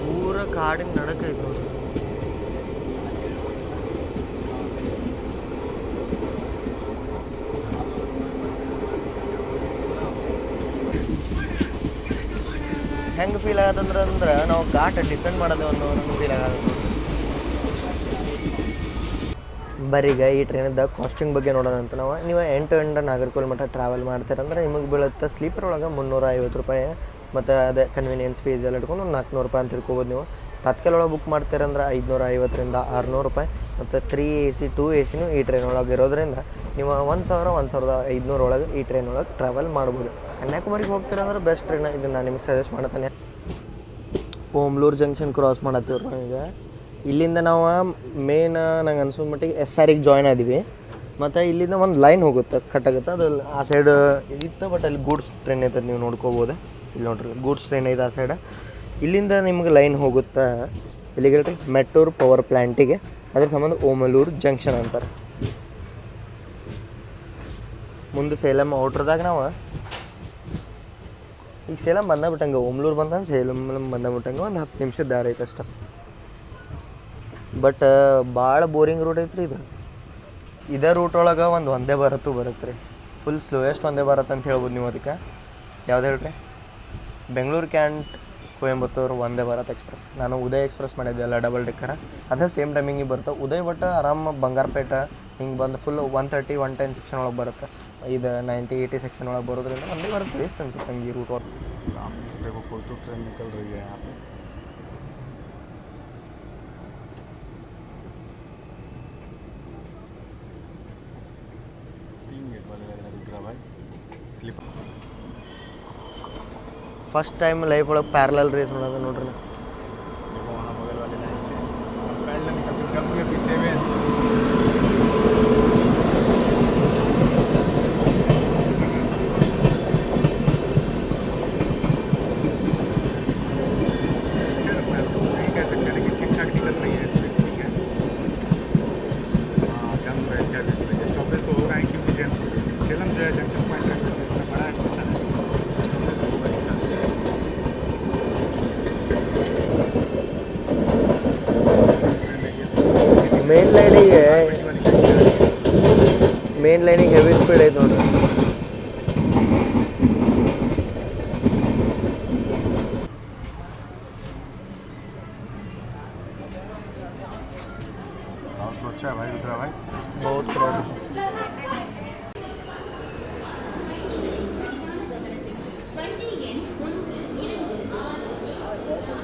ಪೂರ ಕಾಡಿನ ನಡಕ ಐತೆ ಹೆಂಗೆ ಫೀಲ್ ಆಗತ್ತಂದ್ರೆ ಅಂದ್ರೆ ನಾವು ಘಾಟ್ ಡಿಸೆಂಡ್ ಮಾಡೋದು ಅನ್ನೋ ನಂಗೆ ಫೀಲ್ ಆಗತ್ತೆ ಬರೀಗ ಈ ಟ್ರೈನಿಂದ ಕಾಸ್ಟಿಂಗ್ ಬಗ್ಗೆ ನೋಡೋಣ ಅಂತ ನಾವು. ನೀವು ಎಂಟು ಎಂಟು ನಾಗರ್ಕೋಲ್ ಮಟ್ಟ ಟ್ರಾವೆಲ್ ಮಾಡ್ತೀರಂದ್ರೆ ನಿಮಗೆ ಬೀಳುತ್ತೆ ಸ್ಲೀಪರ್ ಒಳಗೆ ಮುನ್ನೂರ ಐವತ್ತು ರೂಪಾಯಿ ಮತ್ತು ಅದೇ ಕನ್ವೀನಿಯನ್ಸ್ ಫೀಸ್ ಎಲ್ಲ ಇಟ್ಕೊಂಡು ಒಂದು ನಾಲ್ಕುನೂರು ರೂಪಾಯಿ ಅಂತ ತಿಳ್ಕೊಬೋದು ನೀವು. ತತ್ಕಾಲ ಒಳಗೆ ಬುಕ್ ಮಾಡ್ತೀರಂದ್ರೆ ಐದುನೂರ ಐವತ್ತರಿಂದ ಆರುನೂರು ರೂಪಾಯಿ ಮತ್ತು three A C two A ಸಿನೂ ಈ ಟ್ರೈನ್ ಒಳಗೆ ಇರೋದ್ರಿಂದ ನೀವು ಒಂದು ಸಾವಿರ, ಒಂದು ಸಾವಿರದ ಐದುನೂರು ಒಳಗೆ ಈ ಟ್ರೈನ್ ಒಳಗೆ ಟ್ರಾವೆಲ್ ಮಾಡ್ಬೋದು. ಕನ್ಯಾಕುಮಾರಿಗೆ ಹೋಗ್ತೀರಂದ್ರೆ ಬೆಸ್ಟ್ ಟ್ರೈನ್ ಇದನ್ನು ನಾನು ನಿಮ್ಗೆ ಸಜೆಸ್ಟ್ ಮಾಡ್ತಾನೆ. ಓಮ್ಲೂರು ಜಂಕ್ಷನ್ ಕ್ರಾಸ್ ಮಾಡತ್ತೀವ್ರಿ ಈಗ. ಇಲ್ಲಿಂದ ನಾವು ಮೇನ್ ನಂಗೆ ಅನ್ಸೋ ಮಟ್ಟಿಗೆ ಎಸ್ ಆರಿಗೆ ಜಾಯ್ನ್ ಆದೀವಿ. ಮತ್ತು ಇಲ್ಲಿಂದ ಒಂದು ಲೈನ್ ಹೋಗುತ್ತೆ ಕಟ್ಟಾಗುತ್ತೆ ಅದು ಆ ಸೈಡ್ ಇತ್ತು ಬಟ್ ಅಲ್ಲಿ ಗೂಡ್ಸ್ ಟ್ರೈನ್ ಐತೆ ನೀವು ನೋಡ್ಕೋಬೋದು. ಇಲ್ಲಿ ನೋಡ್ರಿ, ಗೂಡ್ಸ್ ಟ್ರೈನ್ ಐತೆ ಆ ಸೈಡ ಇಲ್ಲಿಂದ ನಿಮ್ಗೆ ಲೈನ್ ಹೋಗುತ್ತೆ ಇಲ್ಲಿಗೆ ಹೇಳ್ರಿ ಮೆಟ್ಟೂರ್ ಪವರ್ ಪ್ಲ್ಯಾಂಟಿಗೆ ಅದ್ರ ಸಂಬಂಧ ಓಮಲೂರು ಜಂಕ್ಷನ್ ಅಂತಾರೆ. ಮುಂದೆ ಸೇಲಂ ಔಟ್ರದಾಗ ನಾವು. ಈಗ ಸೇಲಂ ಬಂದ ಬಿಟ್ಟಂಗೆ ಓಮ್ಲೂರು ಬಂದ ಸೇಲಂ ಬಂದ ಬಿಟ್ಟಂಗೆ ಒಂದು ಹತ್ತು ನಿಮಿಷ ದಾರಿ ಐತೆ ಅಷ್ಟೆ. ಬಟ್ ಭಾಳ ಬೋರಿಂಗ್ ರೂಟ್ ಐತ್ರಿ ಇದು. ಇದೇ ರೂಟ್ ಒಳಗೆ ಒಂದು ಒಂದೇ ಬರತ್ತು ಬರುತ್ತೆ ರೀ ಫುಲ್ ಸ್ಲೋಯೆಸ್ಟ್ ಒಂದೇ ಬರುತ್ತೆ ಅಂತ ಹೇಳ್ಬೋದು ನೀವು ಅದಕ್ಕೆ. ಯಾವ್ದು ಹೇಳ್ರಿ? Bengaluru can't Coimbatore Vande Bharat express. ನಾನು ಉದಯ ಎಕ್ಸ್ಪ್ರೆಸ್ ಮಾಡಿದ್ದೆ ಎಲ್ಲ ಡಬಲ್ ಡೆಕ್ಕರ ಅದೇ ಸೇಮ್ ಟೈಮಿಂಗಿಗೆ ಬರುತ್ತೆ. ಉದಯ್ ಬಟ್ ಆರಾಮ ಬಂಗಾರಪೇಟೆ ಹಿಂಗೆ ಬಂದು full one thirty one ten section ಒಳಗೆ ಬರುತ್ತೆ. ಇದು ನೈಂಟಿ ಏಯ್ಟಿ ಸೆಕ್ಷನ್ ಒಳಗೆ ಬರೋದ್ರಿಂದ ಒಂದೇ ಬರುತ್ತೆ. ವೇಸ್ಟ್ ಅನ್ಸುತ್ತೆ ಹಂಗೆ ರೂಟ್ ಒಳಗೆ देखो ಫಸ್ಟ್ ಟೈಮ್ ಲೈಫ್ ಒಳಗೆ ಪ್ಯಾರಲಲ್ ರೇಸ್ ನೋಡೋದು ನೋಡ್ರಿ ನಾ.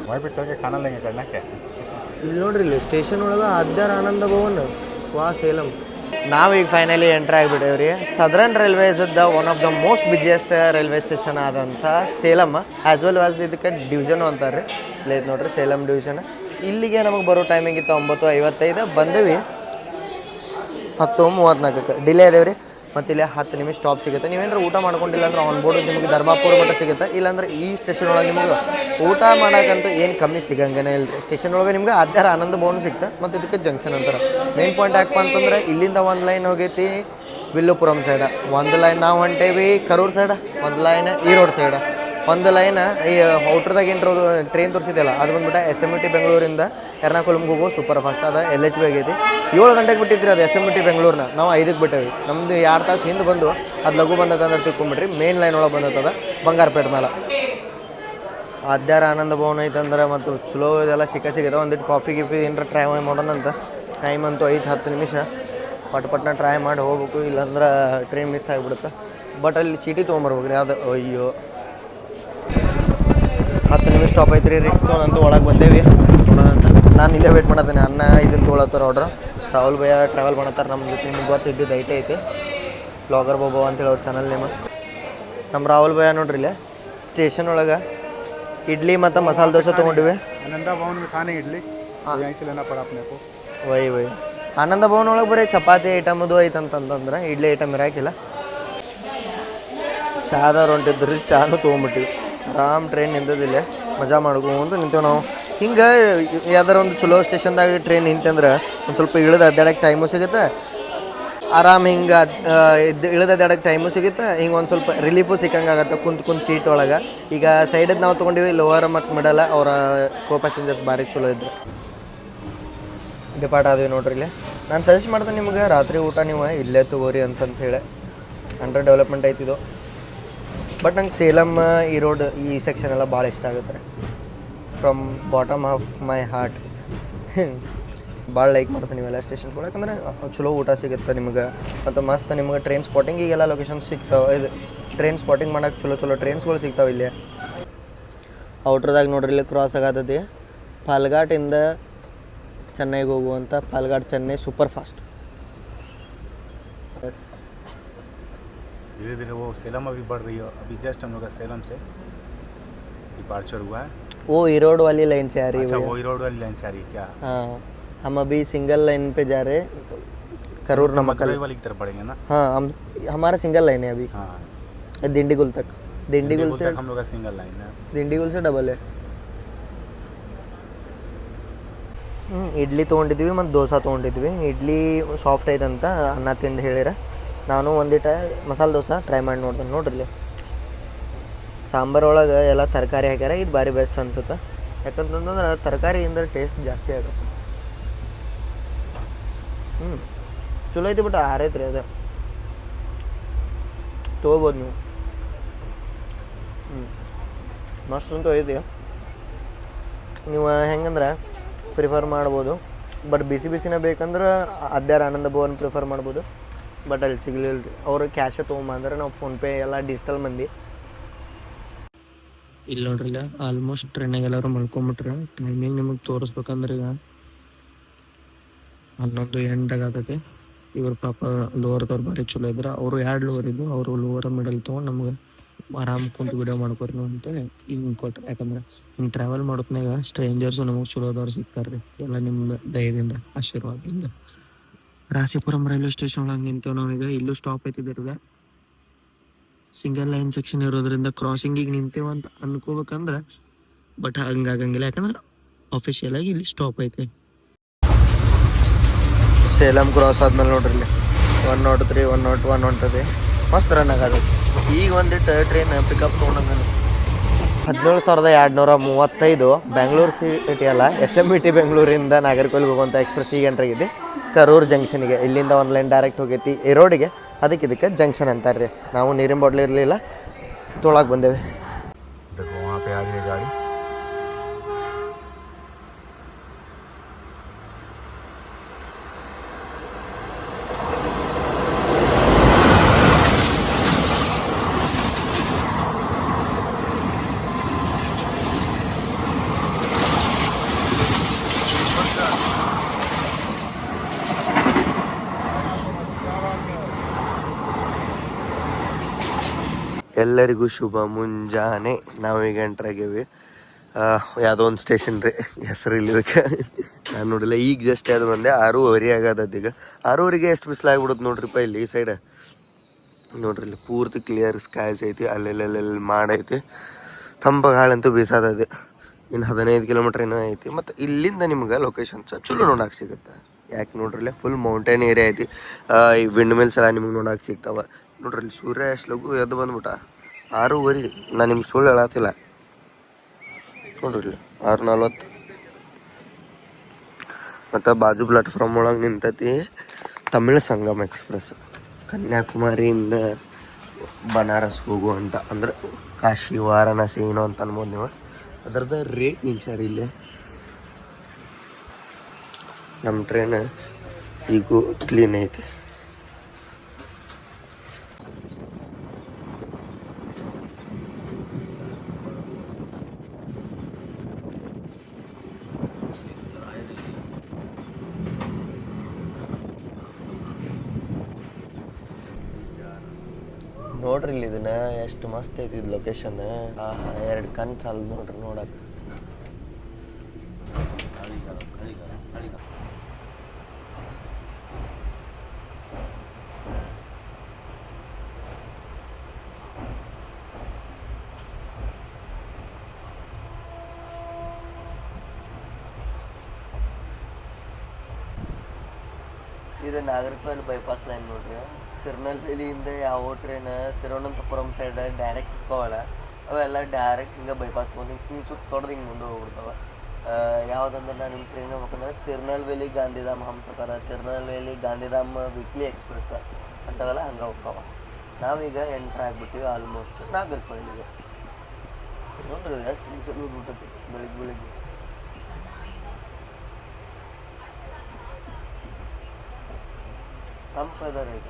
ಮೈ ಪಿಕ್ಚರ್ಗೆ ಕಾಣಲ್ಲ ಹಿಂಗೆ ಕಣ್ಣಕ್ಕೆ? ಇಲ್ಲಿ ನೋಡ್ರಿ ಇಲ್ಲಿ ಸ್ಟೇಷನ್ ಒಳಗೆ ಅದ್ದಾರ ಆನಂದ ಭವನ್ ವಾ ಸೇಲಂ. ನಾವು ಈಗ finally enter southern railways the one of the most busiest railway station ಆದಂಥ ಸೇಲಂ ಆ್ಯಸ್ ವೆಲ್ ಆಸ್ ಇದಕ್ಕೆ ಡಿವಿಷನು ಅಂತಾರೆ ಇಲ್ಲಿ ಇದು ನೋಡ್ರಿ ಸೇಲಂ ಡಿವಿಷನ್ ಇಲ್ಲಿಗೆ ನಮಗೆ ಬರೋ ಟೈಮಿಂಗ್ ಇತ್ತು ಒಂಬತ್ತು ಐವತ್ತೈದು ಬಂದೀವಿ ಹತ್ತು ಮೂವತ್ತ್ನಾಲ್ಕಕ್ಕೆ ಡಿಲೇ ಅದೇವ್ರಿ? ಮತ್ತು ಇಲ್ಲಿ ಹತ್ತು ನಿಮಿಷ ಸ್ಟಾಪ್ ಸಿಗುತ್ತೆ. ನೀವೇನಾರು ಊಟ ಮಾಡ್ಕೊಂಡಿಲ್ಲ ಅಂದ್ರೆ ಆನ್ ಬೋರ್ಡ್ ನಿಮಗೆ ಧರ್ಮಾಪುರ ಮಟ್ಟ ಸಿಗುತ್ತೆ. ಇಲ್ಲಾಂದ್ರೆ ಈ ಸ್ಟೇಷನ್ ಒಳಗೆ ನಿಮಗೆ ಊಟ ಮಾಡೋಕ್ಕಂತೂ ಏನು ಕಮ್ಮಿ ಸಿಗಂಗನೇ ಇಲ್ಲ ಸ್ಟೇಷನ್ ಒಳಗೆ ನಿಮ್ಗೆ ಅದ್ಯಾರ ಆನಂದ ಭವನ ಸಿಗ್ತದೆ ಮತ್ತು ಇದಕ್ಕೆ ಜಂಕ್ಷನ್ ಅಂತಾರೆ. ಮೇನ್ ಪಾಯಿಂಟ್ ಯಾಕಪ್ಪ ಅಂತಂದ್ರೆ ಇಲ್ಲಿಂದ ಒಂದು ಲೈನ್ ಹೋಗೈತಿ ವಿಲ್ಲುಪುರಂ ಸೈಡ ಒಂದು ಲೈನ್ ನಾವು ಹೊಂಟೇವಿ ಕರೂರ್ ಸೈಡ ಒಂದು ಲೈನ್ ಈರೋಡ್ ಸೈಡ ಒಂದು ಲೈನ್ ಈ ಔಟ್ರದಾಗ ಏನ್ರ ಟ್ರೈನ್ ತೋರಿಸಿದೆಯಲ್ಲ, ಅದು ಬಂದ್ಬಿಟ್ಟು ಎಸ್ ಎಂ ಟಿ ಬೆಂಗಳೂರಿಂದ ಎರ್ನಾಕುಲಮ್ಗೆ ಹೋಗೋ ಸೂಪರ್ ಫಾಸ್ಟ್ ಅದ ಎಲ್ ಎಚ್ ಬಿ ಆಗೈತಿ. ಏಳು ಗಂಟೆಗೆ ಬಿಟ್ಟಿದ್ರಿ ಅದು ಎಸ್ ಎಂ ಟಿ ಬೆಂಗಳೂರಿನ ನಾವು ಐದಕ್ಕೆ ಬಿಟ್ಟೇವಿ. ನಮ್ದು ಎರಡು ತಾಸು ಹಿಂದೆ ಬಂದು ಅದು ಲಘು ಬಂದದ ಅಂದ್ರೆ ತಿಳ್ಕೊಂಬಿಟ್ರಿ. ಮೇನ್ ಲೈನ್ ಒಳಗೆ ಬಂದದ ಬಂಗಾರಪೇಟೆ ಮೇಲೆ ಅದ್ಯಾರ ಆನಂದ ಭವನ ಐತಂದ್ರೆ ಮತ್ತು ಚಲೋ ಇದೆಲ್ಲ ಸಿಕ್ಕ ಸಿಗದ. ಒಂದಿಟ್ಟು ಕಾಫಿ ಗಿಫಿ ಏನರ ಟ್ರೈ ಮಾಡೋಣ ಅಂತ. ಟೈಮ್ ಅಂತೂ ಐದು, ಹತ್ತು ನಿಮಿಷ. ಪಟ್ ಪಟ್ನ ಟ್ರೈ ಮಾಡಿ ಹೋಗ್ಬೇಕು. ಇಲ್ಲಾಂದ್ರೆ ಟ್ರೈನ್ ಮಿಸ್ ಆಗಿಬಿಡುತ್ತೆ. ಬಟ್ ಅಲ್ಲಿ ಚೀಟಿ ತೊಗೊಂಬರ್ಬೇಕು ರೀ ಅದು, ಅಯ್ಯೋ. ಸ್ಟಾಪ್ ಐತ್ರಿ? ರಿಕ್ಸ್ ಅಂತ ಒಳಗೆ ಬಂದೇವಿ. ನಾನು ಇಲ್ಲೇ ವೇಟ್ ಮಾಡತ್ತೇನೆ. ಅನ್ನ ಇದನ್ನು ತೊಗೊಳತ್ತಾರ ಆರ್ಡ್ರ್ ರಾಹುಲ್ ಬಯ ಟ್ರಾವೆಲ್ ಮಾಡತ್ತಾರ ನಮ್ಮ ಜೊತೆ. ನಿಮ್ಗೆ ಗೊತ್ತಿದ್ದು ಐತೆ ಐತೆ. ಬ್ಲಾಗರ್ ಬಾಬಾ ಅಂತೇಳಿ ಅವ್ರ ಚಾನಲ್ ನೇಮ್. ನಮ್ಮ ರಾಹುಲ್ ಭಯ ನೋಡ್ರಿ ಇಲ್ಲೇ. ಸ್ಟೇಷನ್ ಒಳಗೆ ಇಡ್ಲಿ ಮತ್ತು ಮಸಾಲೆ ದೋಸೆ ತೊಗೊಂಡಿವಿ. ಆನಂದ ಭವನ್ ಖಾನೆ ಇಡ್ಲಿ. Why why. ಆನಂದ ಭವನ್ ಒಳಗೆ ಬರೀ ಚಪಾತಿ ಐಟಮ್ದು ಐತಂತಂತಂದ್ರೆ ಇಡ್ಲಿ ಐಟಮ್ ಇರಾಕಿಲ್ಲ. ಚಾದವ್ರು ಹೊಂಟಿದ್ರು ಚಾನು ತೊಗೊಂಬಿಟ್ಟಿವಿ ಆರಾಮ್ ಟ್ರೈನ್ ನಿಂತದಿಲ್ಲ ಮಜಾ ಮಾಡ್ಕೊಂತ ನಿಂತೇವೆ ನಾವು. ಹಿಂಗೆ ಯಾವ್ದಾರ ಒಂದು ಚಲೋ ಸ್ಟೇಷನ್ದಾಗ ಟ್ರೈನ್ ನಿಂತಂದ್ರೆ ಒಂದು ಸ್ವಲ್ಪ ಇಳಿದ ಅಡ್ಡಾಡಕ್ಕೆ ಟೈಮು ಸಿಗುತ್ತೆ. ಆರಾಮ್ ಹಿಂಗೆ ಇದು ಇಳಿದ ಅಡ್ಡಾಡಕ್ಕೆ ಟೈಮು ಸಿಗುತ್ತೆ. ಹಿಂಗೆ ಒಂದು ಸ್ವಲ್ಪ ರಿಲೀಫು ಸಿಕ್ಕಂಗೆ ಆಗತ್ತೆ ಕುಂತು, ಕುಂತ್ ಸೀಟ್ ಒಳಗೆ. ಈಗ ಸೈಡದ್ದು ನಾವು ತೊಗೊಂಡಿವಿ ಲೋವರ್ ಮತ್ತು ಮಿಡಲ್ ಅವರ ಕೋ ಪ್ಯಾಸೆಂಜರ್ಸ್ ಭಾರಿ ಚಲೋ ಇದ್ದರು ಡಿಪಾರ್ಟ್ ಆದ್ವಿ ನೋಡ್ರಿ ಇಲ್ಲಿ. ನಾನು ಸಜೆಸ್ಟ್ ಮಾಡ್ತೇನೆ ನಿಮ್ಗೆ, ರಾತ್ರಿ ಊಟ ನೀವು ಇಲ್ಲೇ ತಗೋರಿ ಅಂತಂತ ಹೇಳಿ. ಅಂಡರ್ ಡೆವಲಪ್ಮೆಂಟ್ ಐತಿದು ಬಟ್ ನಂಗೆ ಸೇಲಮ್ ಈ ರೋಡ್ ಈ ಸೆಕ್ಷನ್ ಎಲ್ಲ ಭಾಳ ಇಷ್ಟ ಆಗುತ್ತೆ. from bottom of my heart ಭಾಳ ಲೈಕ್ ಮಾಡ್ತೀನಿ ನೀವೆಲ್ಲ ಸ್ಟೇಷನ್ ಕೂಡ ಯಾಕಂದ್ರೆ ಚಲೋ ಊಟ ಸಿಗುತ್ತೆ ನಿಮ್ಗೆ ಮತ್ತು ಮಸ್ತ್ ನಿಮ್ಗೆ ಟ್ರೈನ್ ಸ್ಪಾಟಿಂಗಿಗೆಲ್ಲ ಲೊಕೇಶನ್ ಸಿಗ್ತಾವೆ ಇದು ಟ್ರೈನ್ ಸ್ಪಾಟಿಂಗ್ ಮಾಡೋಕೆ ಚಲೋ ಚಲೋ ಟ್ರೈನ್ಸ್ಗಳು ಸಿಗ್ತಾವೆ ಇಲ್ಲಿ ಔಟ್ರದಾಗ ನೋಡ್ರಿ ಇಲ್ಲಿ ಕ್ರಾಸ್ ಆಗತೈತಿ ಪಾಲ್ಘಾಟಿಂದ ಚೆನ್ನೈಗೆ ಹೋಗುವಂಥ Palghat Chennai super fast S धीरे धीरे वो सेलम अभी बढ़ रही है अभी जस्ट हम लोग का सेलम से डिपार्चर हुआ है वो ईरोड वाली लाइन से आ रही है अच्छा भैया। वही रोड वाली लाइन से आ रही है क्या हाँ हम अभी सिंगल लाइन पे जा रहे हैं करूर नमकल मदुरई वाली की तरफ बढ़ेंगे ना हाँ हम हमारा सिंगल लाइन है अभी हाँ दिंडीगुल तक दिंडीगुल से तक हम लोग का सिंगल लाइन है ದಿರ್ಡಿಗುಲ್ से ಡಬಲ್ ಹ್ಞೂ ಇಡ್ಲಿ ತೊಗೊಂಡಿದ್ವಿ ಮತ್ತು ದೋಸೆ ತೊಗೊಂಡಿದ್ವಿ ಇಡ್ಲಿ ಸಾಫ್ಟ್ ಐತಂತ ಅನ್ನ ತಿಂದು ಹೇಳಿರ ನಾನು ಒಂದಿಟ ಮಸಾಲೆ ದೋಸೆ ಟ್ರೈ ಮಾಡಿ ನೋಡ್ತೀನಿ ನೋಡ್ರಿ ಸಾಂಬಾರ್ ಒಳಗೆ ಎಲ್ಲ ತರಕಾರಿ ಹಾಕ್ಯಾರ, ಇದು ಭಾರಿ ಬೆಸ್ಟ್ ಅನ್ಸುತ್ತೆ. ಯಾಕಂತಂದ್ರೆ ತರಕಾರಿಯಿಂದ ಟೇಸ್ಟ್ ಜಾಸ್ತಿ ಆಗುತ್ತೆ. ಹ್ಞೂ ಚಲೋ ಐತಿ ಬಿಟ್ಟು ಆರೈತ್ರಿ ಅದು. ತೊಗೋಬೋದು ನೀವು. ಹ್ಞೂ ಮಸ್ತ್ ಅಂತ ಐತಿ. ನೀವು ಹೆಂಗಂದ್ರೆ ಪ್ರಿಫರ್ ಮಾಡ್ಬೋದು. ಬಟ್ ಬಿಸಿ ಬಿಸಿನ ಬೇಕಂದ್ರೆ ಅದ್ಯಾರ ಆನಂದ ಭವನ್ ಪ್ರಿಫರ್ ಮಾಡ್ಬೋದು. ಬಟ್ ಅಲ್ಲಿ ಸಿಗಲಿಲ್ಲ ರೀ ಅವರು ಕ್ಯಾಶೇ ತೊಗೊಂಬಂದ್ರೆ ನಾವು ಫೋನ್ಪೇ ಎಲ್ಲ ಡಿಜಿಟಲ್ ಮಂದಿ. ಇಲ್ಲಿ ನೋಡ್ರಿ ಇಲ್ಲ ಆಲ್ಮೋಸ್ಟ್ ಟ್ರೈನಾಗ ಎಲ್ಲರೂ ಮಲ್ಕೊಂಬಿಟ್ರೆ ಟೈಮಿಂಗ್ ನಿಮಗೆ ತೋರಿಸ್ಬೇಕಂದ್ರೆ ಈಗ ಹನ್ನೊಂದು ಎಂಟಾಗತೈತಿ ಇವ್ರ ಪಾಪ ಲೋವರ್ದವ್ರು ಭಾರಿ ಚಲೋ ಇದ್ರೆ. ಅವರು ಎರಡು ಲೋವರ್ ಇದ್ದು ಅವರು ಲೋವರ್ ಮಿಡಲ್ ತೊಗೊಂಡು ನಮ್ಗೆ ಆರಾಮ್ ಕುಂತು ವಿಡಿಯೋ ಮಾಡ್ಕೊರಿ ಅಂತೇಳಿ ಹಿಂಗೆ ಕೊಟ್ರಿ. ಯಾಕಂದ್ರೆ ಹಿಂಗೆ ಟ್ರಾವೆಲ್ ಮಾಡೋತ್ನಾಗ ಸ್ಟ್ರೇಂಜರ್ಸು ನಮಗೆ ಚಲೋದವ್ರು ಸಿಗ್ತಾರೆ ರೀ. ಎಲ್ಲ ನಿಮ್ಮ ದಯದಿಂದ, ಆಶೀರ್ವಾದದಿಂದ. ರಾಸಿಪುರಂ ರೈಲ್ವೆ ಸ್ಟೇಷನ್ ಒಳಗೆ ನಿಂತೇವೆ ನಾವೀಗ. ಇಲ್ಲೂ ಸ್ಟಾಪ್ ಐತಿದ್ರಿಗೆ ಸಿಂಗಲ್ ಲೈನ್ ಸೆಕ್ಷನ್ ಇರೋದ್ರಿಂದ ಕ್ರಾಸಿಂಗಿಗೆ ನಿಂತೇವೆ ಅಂತ ಅನ್ಕೋಬೇಕಂದ್ರೆ ಬಟ್ ಹಂಗಾಗಂಗಿಲ್ಲ. ಯಾಕಂದ್ರೆ ಅಫಿಷಿಯಲ್ ಆಗಿ ಇಲ್ಲಿ ಸ್ಟಾಪ್ ಐತೆ. ಸೇಲಂ ಕ್ರಾಸ್ ಆದ್ಮೇಲೆ ನೋಡ್ರಿ ಇಲ್ಲಿ. One nought three one nought one ಹೊಂಟದೆ ಮಸ್ತ್ ರನ್ ಆಗದ ಈಗ ಒಂದಿಟ್ಟು ಟ್ರೈನ್ ಪಿಕಪ್ ತೊಗೊಂಡಂಗ ಹದಿನೇಳು ಸಾವಿರದ ಎರಡುನೂರ ಮೂವತ್ತೈದು ಬೆಂಗಳೂರು ಸಿಟಿ ಅಲ್ಲ ಎಸ್ ಎಂ ಬಿ ಟಿ ಬೆಂಗಳೂರಿಂದ ನಾಗರಕೋಲ್ಗೆ ಹೋಗುವಂಥ ಎಕ್ಸ್ಪ್ರೆಸ್ ಈಗ ಎಂಟ್ರಾಗಿದೆ ಕರೂರು ಜಂಕ್ಷನ್ಗೆ ಇಲ್ಲಿಂದ ಒಂದು ಲೈನ್ ಡೈರೆಕ್ಟ್ ಹೋಗೈತಿ. ಈ ರೋಡಿಗೆ ಅದಕ್ಕೆ ಇದಕ್ಕೆ ಜಂಕ್ಷನ್ ಅಂತಾರೆ ರೀ. ನಾವು ನೀರಿನ ಬಾಟ್ಲಿ ಇರಲಿಲ್ಲ ತೊಳಗೆ ಬಂದೇವೆ. ಎಲ್ಲರಿಗೂ ಶುಭ ಮುಂಜಾನೆ. ನಾವೀಗ ಎಂಟ್ರಾಗೇವಿ ಯಾವುದೋ ಒಂದು ಸ್ಟೇಷನ್ ರೀ ಹೆಸರು ಇಲ್ಲಿದಕ್ಕೆ ನಾನು ನೋಡಿಲ್ಲ, ಈಗ ಜಸ್ಟ್ ಯಾವ್ದು ಬಂದೆ, ಆರೂವರೆ ಈಗ. ಆರೂವರೆಗೆ ಎಷ್ಟು ಬಿಸಿಲಾಗ್ಬಿಡುತ್ತೆ ನೋಡ್ರಿಪ್ಪ ಇಲ್ಲಿ, ಈ ಸೈಡ್ ನೋಡ್ರಿ, ಇಲ್ಲಿ ಪೂರ್ತಿ ಕ್ಲಿಯರ್ ಸ್ಕೈಸ್ ಐತಿ ಅಲ್ಲೆಲ್ಲೆಲ್ಲೆಲ್ಲಿ ಮಾಡೈತಿ ತಂಪ ಗಾಳಂತೂ ಬೀಸೋದದೆ ಇನ್ನು ಹದಿನೈದು ಕಿಲೋಮೀಟ್ರ್ ಏನೋ ಐತಿ. ಮತ್ತು ಇಲ್ಲಿಂದ ನಿಮ್ಗೆ ಲೊಕೇಶನ್ಸ್ ಚಲೋ ನೋಡಕ್ಕೆ ಸಿಗುತ್ತೆ. ಯಾಕೆ ನೋಡ್ರಿ ಇಲ್ಲಿ ಫುಲ್ ಮೌಂಟೇನ್ ಏರಿಯಾ ಐತಿ ಈ ವಿಂಡ್ ಮಿಲ್ಸ್ ಎಲ್ಲ ನಿಮ್ಗೆ ನೋಡಕ್ಕೆ ಸಿಗ್ತಾವ. ನೋಡ್ರಿ, ಇಲ್ಲಿ ಸೂರ್ಯ ಎಷ್ಟು ಲಘು ಎದ್ದು ಬಂದ್ಬಿಟ್ಟ. ಆರೂವರೆ, ನಾನು ನಿಮ್ಗೆ ಸುಳ್ಳು ಹೇಳತ್ತಿಲ್ಲ ನೋಡ್ರಿ ಇಲ್ಲಿ, ಆರು ನಲ್ವತ್ತು. ಮತ್ತು ಬಾಜು ಪ್ಲಾಟ್ಫಾರ್ಮ್ ಒಳಗೆ ನಿಂತೈತಿ, ತಮಿಳ್ ಸಂಗಮ್ ಎಕ್ಸ್ಪ್ರೆಸ್. ಕನ್ಯಾಕುಮಾರಿಯಿಂದ ಬನಾರಸ್ ಹೋಗುವಂಥ ಅಂದ್ರೆ ಕಾಶಿ, ವಾರಣಾಸಿ ಏನೋ ಅಂತ ಅನ್ಬೋದು ನೀವು. ಅದ್ರದ್ದು ರೇಟ್ ನಿಂಚಾರಿ ಇಲ್ಲಿ. ನಮ್ಮ ಟ್ರೈನ್ ಈಗೂ ಕ್ಲೀನ್ ಐತಿ ನೋಡ್ರಿ ಇಲ್ಲಿ ಇದನ್ನ ಎಷ್ಟು ಮಸ್ತ್ ಐತಿ ಇದು ಲೊಕೇಶನ್ ಎರಡು ಕಣ್ ಸಾಲದು ನೋಡ್ರಿ ನೋಡಕ್ಕೆ ಇದು ನಾಗರಿಕಲ್ ಬೈಪಾಸ್ ಲೈನ್ ನೋಡ್ರಿ. ತಿರುನಲ್ವೇಲಿಯಿಂದ ಯಾವ ಟ್ರೈನ್ ತಿರುವನಂತಪುರಂ ಸೈಡ್ ಡೈರೆಕ್ಟ್ ಕೋಳ ಅವೆಲ್ಲ ಡೈರೆಕ್ಟ್ ಹಿಂಗೆ ಬೈಪಾಸ್ ತೊಗೊಂಡು ಹಿಂಗೆ ಸುತ್ತ ತೊಡ್ದು ಹಿಂಗೆ ಮುಂದೆ ಹೋಗ್ಬಿಡ್ತಾವೆ. ಯಾವುದಂದ್ರೆ ನಾನು ನಿಮ್ಮ ಟ್ರೈನ್ ಹೋಗ್ಬೇಕಂದ್ರೆ ತಿರುನಲ್ವೇಲಿ ಗಾಂಧಿಧಾಮ ಹಂಸಫರ ತಿರುನಲ್ವೇಲಿ ಗಾಂಧಿಧಾಮ ವೀಕ್ಲಿ ಎಕ್ಸ್ಪ್ರೆಸ್ ಅಂಥವೆಲ್ಲ ಹಂಗೆ ಹೋಗ್ತಾವ. ನಾವೀಗ ಎಂಟ್ರ್ ಆಗಿಬಿಟ್ಟಿವಿ ಆಲ್ಮೋಸ್ಟ್ ನಾಗರಿಕಲ್ಲಿಗೆ ನೋಡ್ರಿ ಎಷ್ಟು ನಿಮಿಷ ಬಿಟ್ಟೈತಿ ಬೆಳಿಗ್ಗೆ ಬೆಳಿಗ್ಗೆ. ತಂಪದ ರೈತ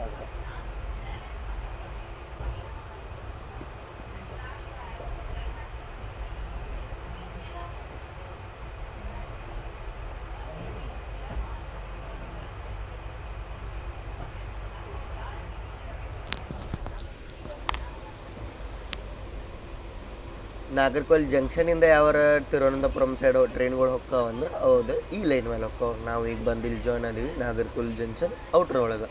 ನಾಗರ್ಕೋಲ್ ಜಂಕ್ಷನಿಂದ ಯಾವ ತಿರುವನಂತಪುರಂ ಸೈಡ್ ಟ್ರೈನ್ಗಳು ಹೋಗ್ತಾವ ಅಂದ್ರೆ ಹೌದು. ಈ ಲೈನ್ ಮೇಲೆ ಹೋಗ್ತಾವ. ನಾವು ಈಗ ಬಂದಿಲ್ಲಿ ಜಾಯ್ನ್ ಆದೀವಿ. ನಾಗರ್ಕೋಲ್ ಜಂಕ್ಷನ್ ಔಟ್ರ್ ಒಳಗೆ.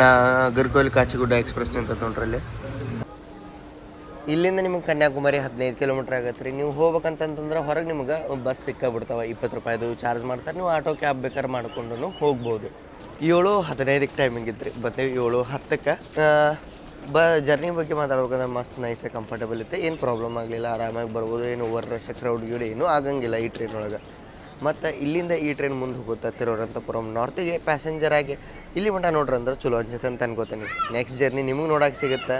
ನಾಗರ್ಕೋಲ್ ಕಾಚಿಗುಡ್ಡ ಎಕ್ಸ್ಪ್ರೆಸ್ ನಿಂತ ತೊಂಟ್ರಲ್ಲಿ ಇಲ್ಲಿಂದ ನಿಮಗೆ ಕನ್ಯಾಕುಮಾರಿ ಹದಿನೈದು ಕಿಲೋಮೀಟ್ರ್ ಆಗತ್ತೆ ರೀ. ನೀವು ಹೋಗ್ಬೇಕಂತಂತಂದ್ರೆ ಹೊರಗೆ ನಿಮಗೆ ಬಸ್ ಸಿಕ್ಕಾಬಿಡ್ತಾವೆ, ಇಪ್ಪತ್ತು ರೂಪಾಯಿದು ಚಾರ್ಜ್ ಮಾಡ್ತಾರೆ. ನೀವು ಆಟೋ ಕ್ಯಾಬ್ ಬೇಕಾದ್ರೆ ಮಾಡಿಕೊಂಡು ಹೋಗ್ಬೋದು. ಏಳು ಹದಿನೈದಕ್ಕೆ ಟೈಮಿಂಗ್ ಇತ್ತು ರೀ ಬಂದೇವಿ ಏಳು ಹತ್ತಕ್ಕೆ. ಬ ಜರ್ನಿ ಬಗ್ಗೆ ಮಾತಾಡ್ಬೇಕಂದ್ರೆ ಮಸ್ತ್ ನೈಸ್ ಕಂಫರ್ಟೇಬಲ್ ಇತ್ತು. ಏನು ಪ್ರಾಬ್ಲಮ್ ಆಗಲಿಲ್ಲ, ಆರಾಮಾಗಿ ಬರ್ಬೋದು. ಏನು ಓವರ್ ರಶ್ ಕ್ರೌಡ್ ಗೀಡ್ ಏನೂ ಆಗಂಗಿಲ್ಲ ಈ ಟ್ರೈನ್ ಒಳಗೆ. ಮತ್ತು ಇಲ್ಲಿಂದ ಈ ಟ್ರೈನ್ ಮುಂದೆ ಹೋಗುತ್ತೆ ತಿರುವನಂತಪುರಂ ನಾರ್ತಿಗೆ ಪ್ಯಾಸೆಂಜರ್ ಆಗಿ. ಇಲ್ಲಿ ಮಟ್ಟ ನೋಡ್ರಿ ಅಂದ್ರೆ ಚಲೋ ಅನ್ಸುತ್ತೆ ಅಂತ ಅನ್ಕೋತೀನಿ. ನೆಕ್ಸ್ಟ್ ಜರ್ನಿ ನಿಮಗೆ ನೋಡೋಕೆ ಸಿಗುತ್ತೆ.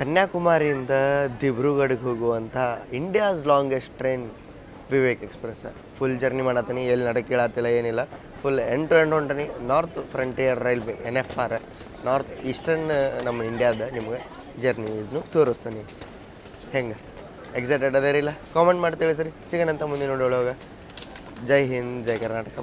ಕನ್ಯಾಕುಮಾರಿಯಿಂದ ದಿಬ್ರುಗಢಗೆ ಹೋಗುವಂಥ India's longest train Vivek express full journey ಮಾಡತ್ತೀನಿ. ಎಲ್ಲಿ ನಡಕ್ಕೆ ಕೇಳತ್ತಿಲ್ಲ, ಏನಿಲ್ಲ. Full end to end ಹೊಂಟನಿ. North frontier railway N F R north eastern ನಮ್ಮ ಇಂಡಿಯಾದ ನಿಮಗೆ ಜರ್ನಿ ಇಸ್ನು ತೋರಿಸ್ತೀನಿ. ಹೆಂಗೆ? ಎಕ್ಸೈಟೆಡ್ ಅದೇರಿಲ್ಲ? ಕಾಮೆಂಟ್ ಮಾಡಿ ಸರಿ ಸಿಗೋಣಂತ ಮುಂದೆ ನೋಡೋವಾಗ ಜೈ ಹಿಂದ್ ಜೈ ಕರ್ನಾಟಕ